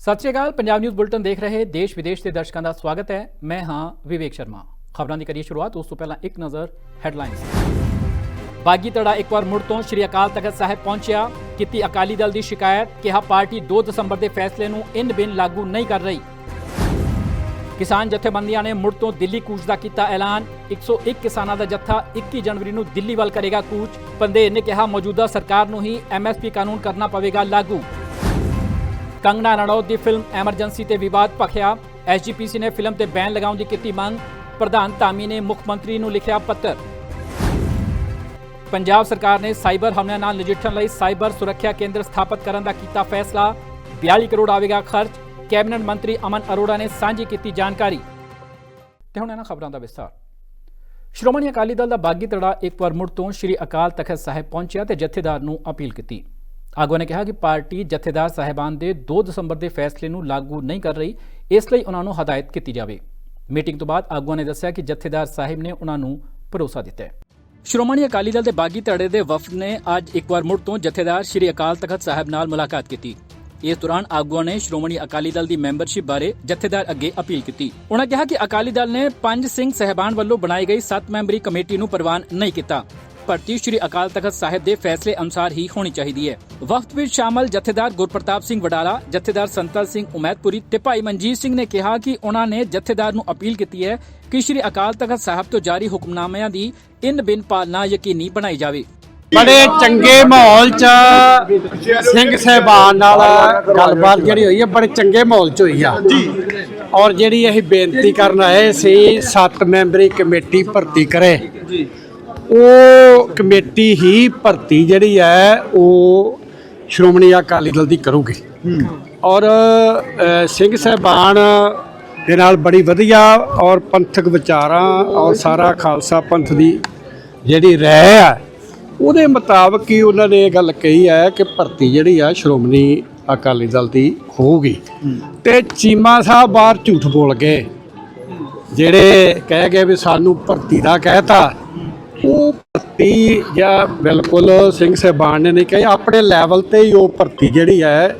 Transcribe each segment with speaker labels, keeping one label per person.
Speaker 1: ਸਤਿ ਸ਼੍ਰੀ ਅਕਾਲ, ਪੰਜਾਬ ਨਿਊਜ਼ ਬੁਲਟਨ ਦੇਖ ਰਹੇ ਦੇਸ਼ ਵਿਦੇਸ਼ ਦੇ ਦਰਸ਼ਕਾਂ ਦਾ ਸਵਾਗਤ ਹੈ। ਮੈਂ ਹਾਂ ਵਿਵੇਕ ਸ਼ਰਮਾ। ਖਬਰਾਂ ਦੀ ਕਰੀਏ ਸ਼ੁਰੂਆਤ, ਉਸ ਤੋਂ ਪਹਿਲਾਂ ਇੱਕ ਨਜ਼ਰ ਹੈਡਲਾਈਨਸ ਬਾਗੀ ਧੜਾ ਇੱਕ ਵਾਰ ਮੁੜ ਤੋਂ ਸ਼੍ਰੀ ਅਕਾਲ ਤਖਤ ਸਾਹਿਬ ਪਹੁੰਚਿਆ। ਕੀਤੀ ਅਕਾਲੀ ਦਲ ਦੀ ਸ਼ਿਕਾਇਤ, ਕਿਹਾ ਪਾਰਟੀ 2 ਦਸੰਬਰ ਦੇ ਫੈਸਲੇ ਨੂੰ ਇਨ ਬਿਨ ਲਾਗੂ ਨਹੀਂ ਕਰ ਰਹੀ। ਕਿਸਾਨ ਜਥੇਬੰਦੀਆਂ ਨੇ ਮੁੜ ਤੋਂ ਦਿੱਲੀ ਕੂਚ ਦਾ ਕੀਤਾ ਐਲਾਨ। 101 ਕਿਸਾਨਾਂ ਦਾ ਜੱਥਾ 21 ਜਨਵਰੀ ਨੂੰ ਦਿੱਲੀ ਵੱਲ ਕਰੇਗਾ ਕੂਚ। ਪੰਦੇਰ ਨੇ ਕਿਹਾ ਮੌਜੂਦਾ ਸਰਕਾਰ ਨੂੰ ਹੀ ਐਮਐਸਪੀ ਕਾਨੂੰਨ ਕਰਨਾ ਪਵੇਗਾ ਲਾਗੂ। ਕੰਗਣਾ ਰਣੌਤ ਦੀ ਫਿਲਮ ਐਮਰਜੈਂਸੀ ਤੇ ਵਿਵਾਦ ਭਖਿਆ। ਐਸਜੀਪੀਸੀ ਨੇ ਫਿਲਮ ਤੇ ਬੈਨ ਲਗਾਉਣ ਦੀ ਕੀਤੀ ਮੰਗ। ਪ੍ਰਧਾਨ ਧਾਮੀ ਨੇ ਮੁੱਖ ਮੰਤਰੀ ਨੂੰ ਲਿਖਿਆ ਪੱਤਰ। ਪੰਜਾਬ ਸਰਕਾਰ ਨੇ ਸਾਈਬਰ ਹਮਲਿਆਂ ਨਾਲ ਨਜਿੱਠਣ ਲਈ ਸਾਈਬਰ ਸੁਰੱਖਿਆ ਕੇਂਦਰ ਸਥਾਪਿਤ ਕਰਨ ਦਾ ਕੀਤਾ ਫੈਸਲਾ। 42 ਕਰੋੜ ਆਵੇਗਾ ਖਰਚ। ਕੈਬਨਿਟ ਮੰਤਰੀ ਅਮਨ ਅਰੋੜਾ ਨੇ ਸਾਂਝੀ ਕੀਤੀ ਜਾਣਕਾਰੀ। ਤੇ ਹੁਣ ਇਹਨਾਂ ਖਬਰਾਂ ਦਾ ਵਿਸਥਾਰ। ਸ਼੍ਰੋਮਣੀ ਅਕਾਲੀ ਦਲ ਦਾ ਬਾਗੀ ਧੜਾ ਇੱਕ ਵਾਰ ਮੁੜ ਤੋਂ ਸ਼੍ਰੀ ਅਕਾਲ ਤਖਤ ਸਾਹਿਬ ਪਹੁੰਚਿਆ ਤੇ ਜਥੇਦਾਰ ਨੂੰ ਅਪੀਲ ਕੀਤੀ। ਆਗੂਆਂ ਨੇ ਕਿਹਾ ਕਿ ਪਾਰਟੀ ਜਥੇਦਾਰ ਸਾਹਿਬਾਨ ਦੇ 2 ਦਸੰਬਰ ਦੇ ਫੈਸਲੇ ਨੂੰ ਲਾਗੂ ਨਹੀਂ ਕਰ ਰਹੀ, ਇਸ ਲਈ ਉਹਨਾਂ ਨੂੰ ਹਦਾਇਤ ਕੀਤੀ ਜਾਵੇ। ਮੀਟਿੰਗ ਤੋਂ ਬਾਅਦ ਆਗੂਆਂ ਨੇ ਦੱਸਿਆ ਕਿ ਜਥੇਦਾਰ ਸਾਹਿਬ ਨੇ ਉਹਨਾਂ ਨੂੰ ਭਰੋਸਾ ਦਿੱਤਾ ਹੈ। ਸ਼੍ਰੋਮਣੀ ਅਕਾਲੀ ਦਲ ਦੇ ਬਾਗੀ ਧੜੇ ਦੇ ਵਫਦ ਨੇ ਅੱਜ ਇੱਕ ਵਾਰ ਮੁੜ ਤੋਂ ਜਥੇਦਾਰ ਸ਼੍ਰੀ ਅਕਾਲ ਤਖਤ ਸਾਹਿਬ ਨਾਲ ਮੁਲਾਕਾਤ ਕੀਤੀ। ਇਸ ਦੌਰਾਨ ਆਗੂਆਂ ਨੇ ਸ਼੍ਰੋਮਣੀ ਅਕਾਲੀ ਦਲ ਦੀ ਮੈਂਬਰਸ਼ਿਪ ਬਾਰੇ ਜਥੇਦਾਰ ਅੱਗੇ ਅਪੀਲ ਕੀਤੀ। ਉਹਨਾਂ ਕਿਹਾ ਕਿ ਅਕਾਲੀ ਦਲ ਨੇ ਪੰਜ ਸਿੰਘ ਸਹਿਬਾਨ ਵੱਲੋਂ ਬਣਾਈ ਗਈ 7 ਮੈਂਬਰੀ ਕਮੇਟੀ ਨੂੰ ਪ੍ਰਵਾਨ ਨਹੀਂ ਕੀਤਾ। ਭਰਤੀ ਸ਼੍ਰੀ ਅਕਾਲ ਤਖਤ ਸਾਹਿਬ ਦੇ ਫੈਸਲੇ ਅਨੁਸਾਰ ਹੀ ਹੋਣੀ ਚਾਹੀਦੀ ਹੈ। ਵਫਦ ਵਿੱਚ ਸ਼ਾਮਲ ਜਥੇਦਾਰ ਗੁਰਪ੍ਰਤਾਪ ਸਿੰਘ ਵਡਾਲਾ ਜਥੇਦਾਰ ਸੰਤਲ ਸਿੰਘ ਉਮੈਦਪੁਰੀ ਤੇ ਭਾਈ ਮਨਜੀਤ ਸਿੰਘ ਨੇ ਕਿਹਾ ਕਿ ਉਹਨਾਂ ਨੇ ਜਥੇਦਾਰ ਨੂੰ ਅਪੀਲ ਕੀਤੀ ਹੈ ਕਿ ਸ਼੍ਰੀ ਅਕਾਲ ਤਖਤ ਸਾਹਿਬ ਤੋਂ ਜਾਰੀ ਹੁਕਮਨਾਮਿਆਂ ਦੀ ਇਨ ਬਿਨ ਪਾਲਣਾ ਯਕੀਨੀ ਬਣਾਈ ਜਾਵੇ।
Speaker 2: ਬੜੇ ਚੰਗੇ ਮਾਹੌਲ ਚ ਸਿੰਘ ਸਹਿਬਾਨ ਨਾਲ ਗੱਲਬਾਤ ਜਿਹੜੀ ਹੋਈ ਹੈ ਬੜੇ ਚੰਗੇ ਮਾਹੌਲ ਚ ਹੋਈ ਆ। ਜੀ। ਔਰ ਜਿਹੜੀ ਅਸੀਂ ਬੇਨਤੀ ਕਰਨ ਆਏ ਸੀ ਸੱਤ ਮੈਂਬਰੀ ਕਮੇਟੀ ਭਰਤੀ ਕਰੇ। ਜੀ। ਉਹ ਕਮੇਟੀ ਹੀ ਭਰਤੀ ਜਿਹੜੀ ਹੈ, ਉਹ ਸ਼੍ਰੋਮਣੀ ਅਕਾਲੀ ਦਲ ਦੀ ਕਰੂਗੀ। ਔਰ ਸਿੰਘ ਸਹਿਬਾਨ ਦੇ ਨਾਲ ਬੜੀ ਵਧੀਆ ਔਰ ਪੰਥਕ ਵਿਚਾਰਾਂ ਔਰ ਸਾਰਾ ਖਾਲਸਾ ਪੰਥ ਦੀ ਜਿਹੜੀ ਰਹਿ ਆ, ਉਹਦੇ ਮੁਤਾਬਕ ਹੀ ਉਹਨਾਂ ਨੇ ਇਹ ਗੱਲ ਕਹੀ ਹੈ ਕਿ ਭਰਤੀ ਜਿਹੜੀ ਆ, ਸ਼੍ਰੋਮਣੀ ਅਕਾਲੀ ਦਲ ਦੀ ਹੋਊਗੀ। ਤੇ ਚੀਮਾ ਸਾਹਿਬ ਬਾਹਰ ਝੂਠ ਬੋਲ ਗਏ। ਜਿਹੜੇ ਕਹਿ ਗਏ ਵੀ ਸਾਨੂੰ ਭਰਤੀ ਦਾ ਕਹਿਤਾ ਉਹ ਭਰਤੀ ਜਾਂ ਬਿਲਕੁਲ ਸਿੰਘ ਸਾਹਿਬਾਨ ਨੇ ਨਹੀਂ ਕਹੀ। ਆਪਣੇ ਲੈਵਲ ਤੇ ਹੀ ਉਹ ਭਰਤੀ ਜਿਹੜੀ ਹੈ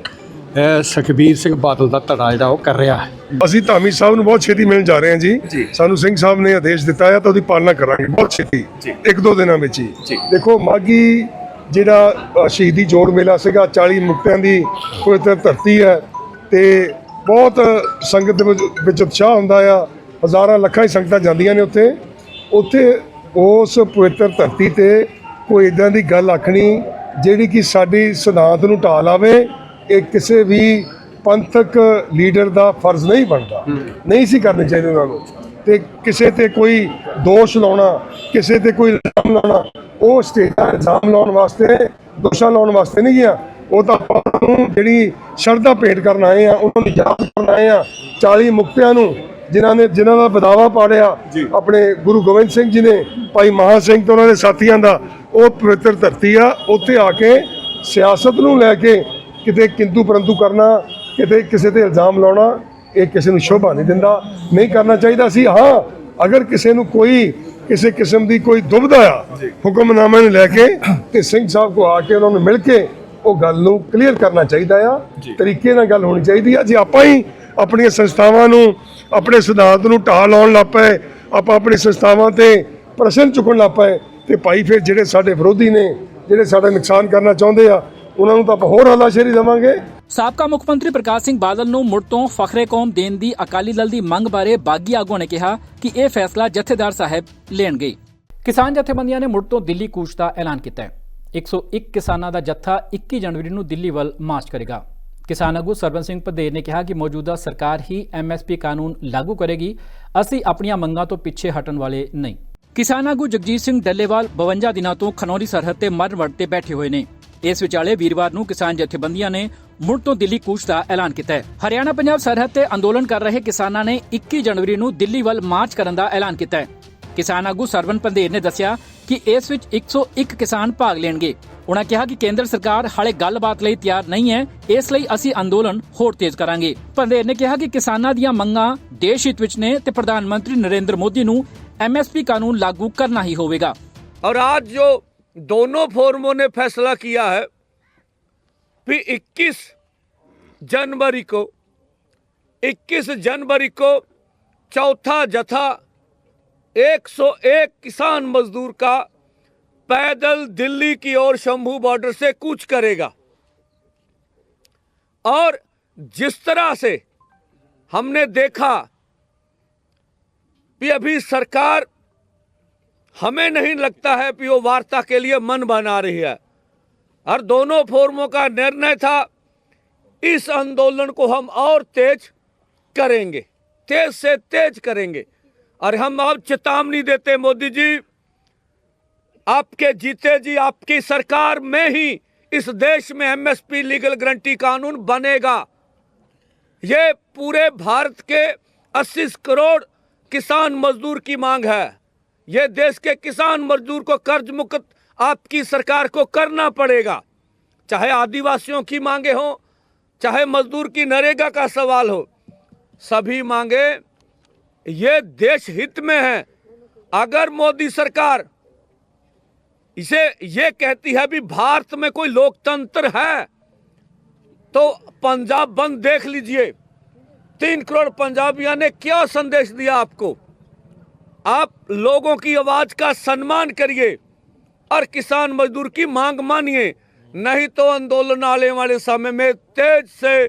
Speaker 2: ਸੁਖਬੀਰ ਸਿੰਘ ਬਾਦਲ ਦਾ ਧੜਾ ਜਿਹੜਾ ਉਹ ਕਰ ਰਿਹਾ ਹੈ।
Speaker 3: ਅਸੀਂ ਧਾਮੀ ਸਾਹਿਬ ਨੂੰ ਬਹੁਤ ਛੇਤੀ ਮਿਲਣ ਜਾ ਰਹੇ ਹਾਂ ਜੀ। ਸਾਨੂੰ ਸਿੰਘ ਸਾਹਿਬ ਨੇ ਆਦੇਸ਼ ਦਿੱਤਾ ਹੈ ਤਾਂ ਉਹਦੀ ਪਾਲਣਾ ਕਰਾਂਗੇ ਬਹੁਤ ਛੇਤੀ। ਇੱਕ ਦੋ ਦਿਨਾਂ ਵਿੱਚ ਹੀ। ਦੇਖੋ ਮਾਗੀ ਜਿਹੜਾ ਸ਼ਹੀਦੀ ਜੋੜ ਮੇਲਾ ਸੀਗਾ 40 ਮੁਕਤਿਆਂ ਦੀ ਪਵਿੱਤਰ ਧਰਤੀ ਹੈ ਤੇ ਬਹੁਤ ਸੰਗਤ ਦੇ ਵਿੱਚ ਉਤਸ਼ਾਹ ਹੁੰਦਾ ਆ। ਹਜ਼ਾਰਾਂ ਲੱਖਾਂ ਹੀ ਸੰਗਤਾਂ ਜਾਂਦੀਆਂ ਨੇ ਉੱਥੇ। ਉੱਥੇ ਉਸ ਪਵਿੱਤਰ ਧਰਤੀ ਤੇ ਕੋਈ ਇਦਾਂ ਦੀ ਗੱਲ ਆਖਣੀ ਜਿਹੜੀ ਕਿ ਸਾਡੀ ਸਿਧਾਂਤ ਨੂੰ ਢਾਹ ਲਾਵੇ ਇਹ ਕਿਸੇ ਵੀ ਪੰਥਕ ਲੀਡਰ ਦਾ ਫਰਜ਼ ਨਹੀਂ ਬਣਦਾ। ਨਹੀਂ ਸੀ ਕਰਨੇ ਚਾਹੀਦੇ ਉਹਨਾਂ ਨੂੰ। ਤੇ ਕਿਸੇ ਤੇ ਕੋਈ ਦੋਸ਼ ਲਾਉਣਾ ਕਿਸੇ ਤੇ ਕੋਈ ਇਲਜ਼ਾਮ ਲਾਉਣਾ ਉਹ ਸਟੇਟਾਂ ਇਲਜ਼ਾਮ ਲਾਉਣ ਵਾਸਤੇ ਦੋਸ਼ਾਂ ਲਾਉਣ ਵਾਸਤੇ ਨਹੀਂ ਗਿਆ। ਉਹ ਤਾਂ ਆਪਾਂ ਨੂੰ ਜਿਹੜੀ ਸ਼ਰਧਾ ਭੇਟ ਕਰਨ ਆਏ ਆ ਉਹਨਾਂ ਨੂੰ ਯਾਦ ਕਰਨ ਆਏ ਆ 40 ਮੁਕਤਿਆਂ ਨੂੰ ਜਿਨ੍ਹਾਂ ਨੇ ਜਿਨ੍ਹਾਂ ਦਾ ਬਦਾਵਾ ਪਾੜਿਆ ਆਪਣੇ ਗੁਰੂ ਗੋਬਿੰਦ ਸਿੰਘ ਜੀ ਨੇ ਭਾਈ ਮਹਾ ਸਿੰਘ ਤੇ ਉਹਨਾਂ ਦੇ ਸਾਥੀਆਂ ਦਾ ਉਹ ਪਵਿੱਤਰ ਧਰਤੀ ਆ ਉੱਥੇ ਆ ਕੇ ਸਿਆਸਤ ਨੂੰ ਲੈ ਕੇ ਕਿਤੇ ਕਿੰਤੂ ਪਰੰਤੂ ਕਰਨਾ ਕਿਤੇ ਕਿਸੇ ਤੇ ਇਲਜ਼ਾਮ ਲਾਉਣਾ ਇਹ ਕਿਸੇ ਨੂੰ ਸ਼ੋਭਾ ਨਹੀਂ ਦਿੰਦਾ ਨਹੀਂ ਕਰਨਾ ਚਾਹੀਦਾ ਸੀ। ਹਾਂ ਅਗਰ ਕਿਸੇ ਨੂੰ ਕੋਈ ਕਿਸੇ ਕਿਸਮ ਦੀ ਕੋਈ ਦੁਬਿਧਾ ਆ ਹੁਕਮਨਾਮੇ ਨੂੰ ਲੈ ਕੇ ਤੇ ਸਿੰਘ ਸਾਹਿਬ ਕੋ ਆ ਕੇ ਉਹਨਾਂ ਨੂੰ ਮਿਲ ਕੇ ਉਹ ਗੱਲ ਨੂੰ ਕਲੀਅਰ ਕਰਨਾ ਚਾਹੀਦਾ ਆ। ਤਰੀਕੇ ਨਾਲ ਗੱਲ ਹੋਣੀ ਚਾਹੀਦੀ ਆ। ਜੇ ਆਪਾਂ ਹੀ ਆਪਣੀਆਂ ਸੰਸਥਾਵਾਂ ਨੂੰ ਆਪਣੇ ਸਿਧਾਂਤ ਨੂੰ ਢਾਹ ਲਾਉਣ ਲੱਗ ਪਏ, ਆਪਾਂ ਆਪਣੀ ਸੰਸਥਾਵਾਂ ਤੇ ਪ੍ਰਸ਼ਨ ਚੁੱਕਣ ਲੱਗ ਪਏ ਤੇ ਭਾਈ ਫਿਰ ਜਿਹੜੇ ਸਾਡੇ ਵਿਰੋਧੀ ਨੇ, ਜਿਹੜੇ ਸਾਡਾ ਨੁਕਸਾਨ ਕਰਨਾ ਚਾਹੁੰਦੇ ਆ, ਉਹਨਾਂ ਨੂੰ ਤਾਂ ਆਪਾਂ ਹੋਰ ਹਲਾਸ਼ੇਰੀ ਦੇਵਾਂਗੇ।
Speaker 1: ਸਾਬਕਾ ਮੁੱਖ ਮੰਤਰੀ ਪ੍ਰਕਾਸ਼ ਸਿੰਘ ਬਾਦਲ ਨੂੰ ਮੁੜ ਤੋਂ ਫਖਰੇ ਕੌਮ ਦੇਣ ਦੀ ਅਕਾਲੀ ਦਲ ਦੀ ਮੰਗ ਬਾਰੇ ਬਾਗੀ ਆਗੂਆਂ ਨੇ ਕਿਹਾ ਕਿ ਇਹ ਫੈਸਲਾ ਜਥੇਦਾਰ ਸਾਹਿਬ ਲੈਣਗੇ ਕਿਸਾਨ ਜਥੇਬੰਦੀਆਂ ਨੇ ਮੁੜ ਤੋਂ ਦਿੱਲੀ ਕੂਚ ਦਾ ਐਲਾਨ ਕੀਤਾ ਹੈ। 101 ਕਿਸਾਨਾਂ ਦਾ ਜੱਥਾ 21 ਜਨਵਰੀ ਨੂੰ ਦਿੱਲੀ ਵੱਲ ਮਾਰਚ ਕਰੇਗਾ। ਕਿਸਾਨ ਆਗੂ ਸਰਬਨ ਸਿੰਘ ਪਦੇਰ ਨੇ ਕਿਹਾ ਕਿ ਮੌਜੂਦਾ ਸਰਕਾਰ ਹੀ ਐਮਐਸਪੀ ਕਾਨੂੰਨ ਲਾਗੂ ਕਰੇਗੀ। ਅਸੀਂ ਆਪਣੀਆਂ ਮੰਗਾਂ ਤੋਂ ਪਿੱਛੇ ਹਟਣ ਵਾਲੇ ਨਹੀਂ। ਕਿਸਾਨ ਆਗੂ ਜਗਜੀਤ ਸਿੰਘ ਡੱਲੇਵਾਲ 52 ਦਿਨਾਂ ਤੋਂ ਖਨੌਰੀ ਸਰਹੱਦ ਤੇ ਮਰਨ ਵੜ ਤੇ ਬੈਠੇ ਹੋਏ ਨੇ। ਇਸ ਵਿਚਾਲੇ ਵੀਰਵਾਰ ਨੂੰ ਕਿਸਾਨ ਜਥੇਬੰਦੀਆਂ ਨੇ ਮੁੜ ਤੋਂ ਦਿੱਲੀ ਕੂਚ ਦਾ ਐਲਾਨ ਕੀਤਾ ਹੈ। ਹਰਿਆਣਾ ਪੰਜਾਬ ਸਰਹੱਦ ਤੇ ਅੰਦੋਲਨ ਕਰ ਰਹੇ ਕਿਸਾਨਾਂ ਨੇ 21 ਜਨਵਰੀ ਨੂੰ ਦਿੱਲੀ ਵੱਲ ਮਾਰਚ ਕਰਨ ਦਾ ਐਲਾਨ ਕੀਤਾ ਹੈ। ਕਿਸਾਨ ਆਗੂ ਸਰਵਨ ਪੰਦੇਰ ਨੇ ਦੱਸਿਆ ਕਿ ਇਸ ਵਿੱਚ 101 ਕਿਸਾਨ ਭਾਗ ਲੈਣਗੇ। ਉਹਨਾਂ ਕਿਹਾ ਕਿ ਕੇਂਦਰ ਸਰਕਾਰ ਹਾਲੇ ਗੱਲਬਾਤ ਲਈ ਤਿਆਰ ਨਹੀਂ ਹੈ ਇਸ ਲਈ ਅਸੀਂ ਅੰਦੋਲਨ ਹੋਰ ਤੇਜ਼ ਕਰਾਂਗੇ ਪੰਦੇਰ ਨੇ ਕਿਹਾ ਕਿ ਕਿਸਾਨਾਂ ਦੀਆਂ ਮੰਗਾਂ ਦੇਸ਼ ਹਿੱਤ ਵਿੱਚ ਨੇ ਤੇ ਪ੍ਰਧਾਨ ਮੰਤਰੀ ਨਰਿੰਦਰ ਮੋਦੀ ਨੂੰ ਐਮਐਸਪੀ ਕਾਨੂੰਨ ਲਾਗੂ ਕਰਨਾ ਹੀ ਹੋਵੇਗਾ
Speaker 4: और आज जो दोनों फोरमों ने फैसला किया है कि 21 जनवरी को 21 जनवरी को चौथा जथा 101 किसान मजदूर का पैदल दिल्ली की ओर शंभू बॉर्डर से कूच करेगा। और जिस तरह से हमने देखा कि अभी सरकार हमें नहीं लगता है कि वो वार्ता के लिए मन बना रही है, और दोनों फोरमों का निर्णय था, इस आंदोलन को हम और तेज करेंगे, तेज से तेज करेंगे। और हम अब चेतावनी देते मोदी जी आपके जीते जी आपकी सरकार में ही इस देश में एमएसपी लीगल गारंटी कानून बनेगा। ये पूरे भारत के 80 करोड़ किसान मजदूर की मांग है। ये देश के किसान मजदूर को कर्ज मुक्त आपकी सरकार को करना पड़ेगा। चाहे आदिवासियों की मांगे हो, चाहे मजदूर की नरेगा का सवाल हो, सभी मांगे ये देश हित में है। अगर मोदी सरकार इसे ये कहती है भी भारत में कोई लोकतंत्र है तो पंजाब बंद देख लीजिए। तीन करोड़ पंजाबियों ने क्या संदेश दिया आपको? आप लोगों की आवाज़ का सम्मान करिए और किसान मजदूर की मांग मानिए, नहीं तो आंदोलन आने वाले समय में तेज से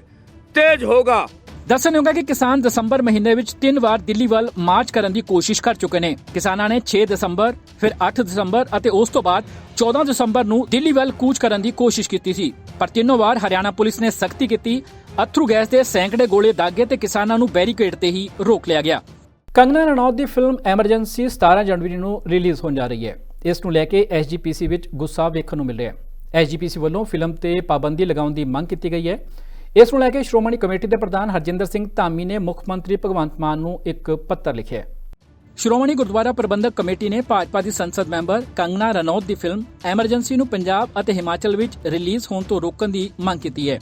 Speaker 4: तेज होगा।
Speaker 1: ਦੱਸਣਯੋਗ ਹੈ ਕਿ ਕਿਸਾਨ ਦਸੰਬਰ ਮਹੀਨੇ ਵਿੱਚ ਤਿੰਨ ਵਾਰ ਦਿੱਲੀ ਵੱਲ ਮਾਰਚ ਕਰਨ ਦੀ ਕੋਸ਼ਿਸ਼ ਕਰ ਚੁੱਕੇ ਨੇ। ਕਿਸਾਨਾਂ ਨੇ 6 ਦਸੰਬਰ, ਫਿਰ 8 ਦਸੰਬਰ ਅਤੇ ਉਸ ਤੋਂ ਬਾਅਦ 14 ਦਸੰਬਰ ਨੂੰ ਦਿੱਲੀ ਵੱਲ ਕੂਚ ਕਰਨ ਦੀ ਕੋਸ਼ਿਸ਼ ਕੀਤੀ ਸੀ। ਪਰ ਤਿੰਨੋਂ ਵਾਰ ਹਰਿਆਣਾ ਪੁਲਿਸ ਨੇ ਸਖਤੀ ਕੀਤੀ। ਅਥਰੂ ਗੈਸ ਦੇ ਸੈਂਕੜੇ ਗੋਲੇ ਦਾਗੇ ਤੇ ਕਿਸਾਨਾਂ ਨੂੰ ਬੈਰੀਕੇਡ ਤੇ ਹੀ ਰੋਕ ਲਿਆ ਗਿਆ। ਕੰਗਨਾ ਰਣੌਤ ਦੀ ਫਿਲਮ ਐਮਰਜੈਂਸੀ 17 ਜਨਵਰੀ ਨੂੰ ਰਿਲੀਜ਼ ਹੋਣ ਜਾ ਰਹੀ ਹੈ। ਇਸ ਨੂੰ ਲੈ ਕੇ ਐਸਜੀਪੀਸੀ ਵਿੱਚ ਗੁੱਸਾ ਵੇਖਣ ਨੂੰ ਮਿਲ ਰਿਹਾ ਹੈ। ਐਸਜੀਪੀਸੀ ਵੱਲੋਂ ਫਿਲਮ ਤੇ ਪਾਬੰਦੀ ਲਗਾਉਣ ਦੀ ਮੰਗ ਕੀਤੀ ਗਈ ਹੈ। ਇਸ ਨੂੰ ਲੈ ਕੇ ਸ਼੍ਰੋਮਣੀ ਕਮੇਟੀ ਦੇ ਪ੍ਰਧਾਨ ਹਰਜਿੰਦਰ ਸਿੰਘ ਧਾਮੀ ਨੇ ਮੁੱਖ ਮੰਤਰੀ ਭਗਵੰਤ ਮਾਨ ਨੂੰ ਇੱਕ ਪੱਤਰ ਲਿਖਿਆ ਹੈ। ਸ਼੍ਰੋਮਣੀ ਗੁਰਦੁਆਰਾ ਪ੍ਰਬੰਧਕ ਕਮੇਟੀ ਨੇ ਭਾਜਪਾ ਦੀ ਸੰਸਦ ਮੈਂਬਰ ਕੰਗਨਾ ਰਣੌਤ ਦੀ ਫਿਲਮ ਐਮਰਜੈਂਸੀ ਨੂੰ ਪੰਜਾਬ ਅਤੇ ਹਿਮਾਚਲ ਵਿੱਚ ਰਿਲੀਜ਼ ਹੋਣ ਤੋਂ ਰੋਕਣ ਦੀ ਮੰਗ ਕੀਤੀ ਹੈ।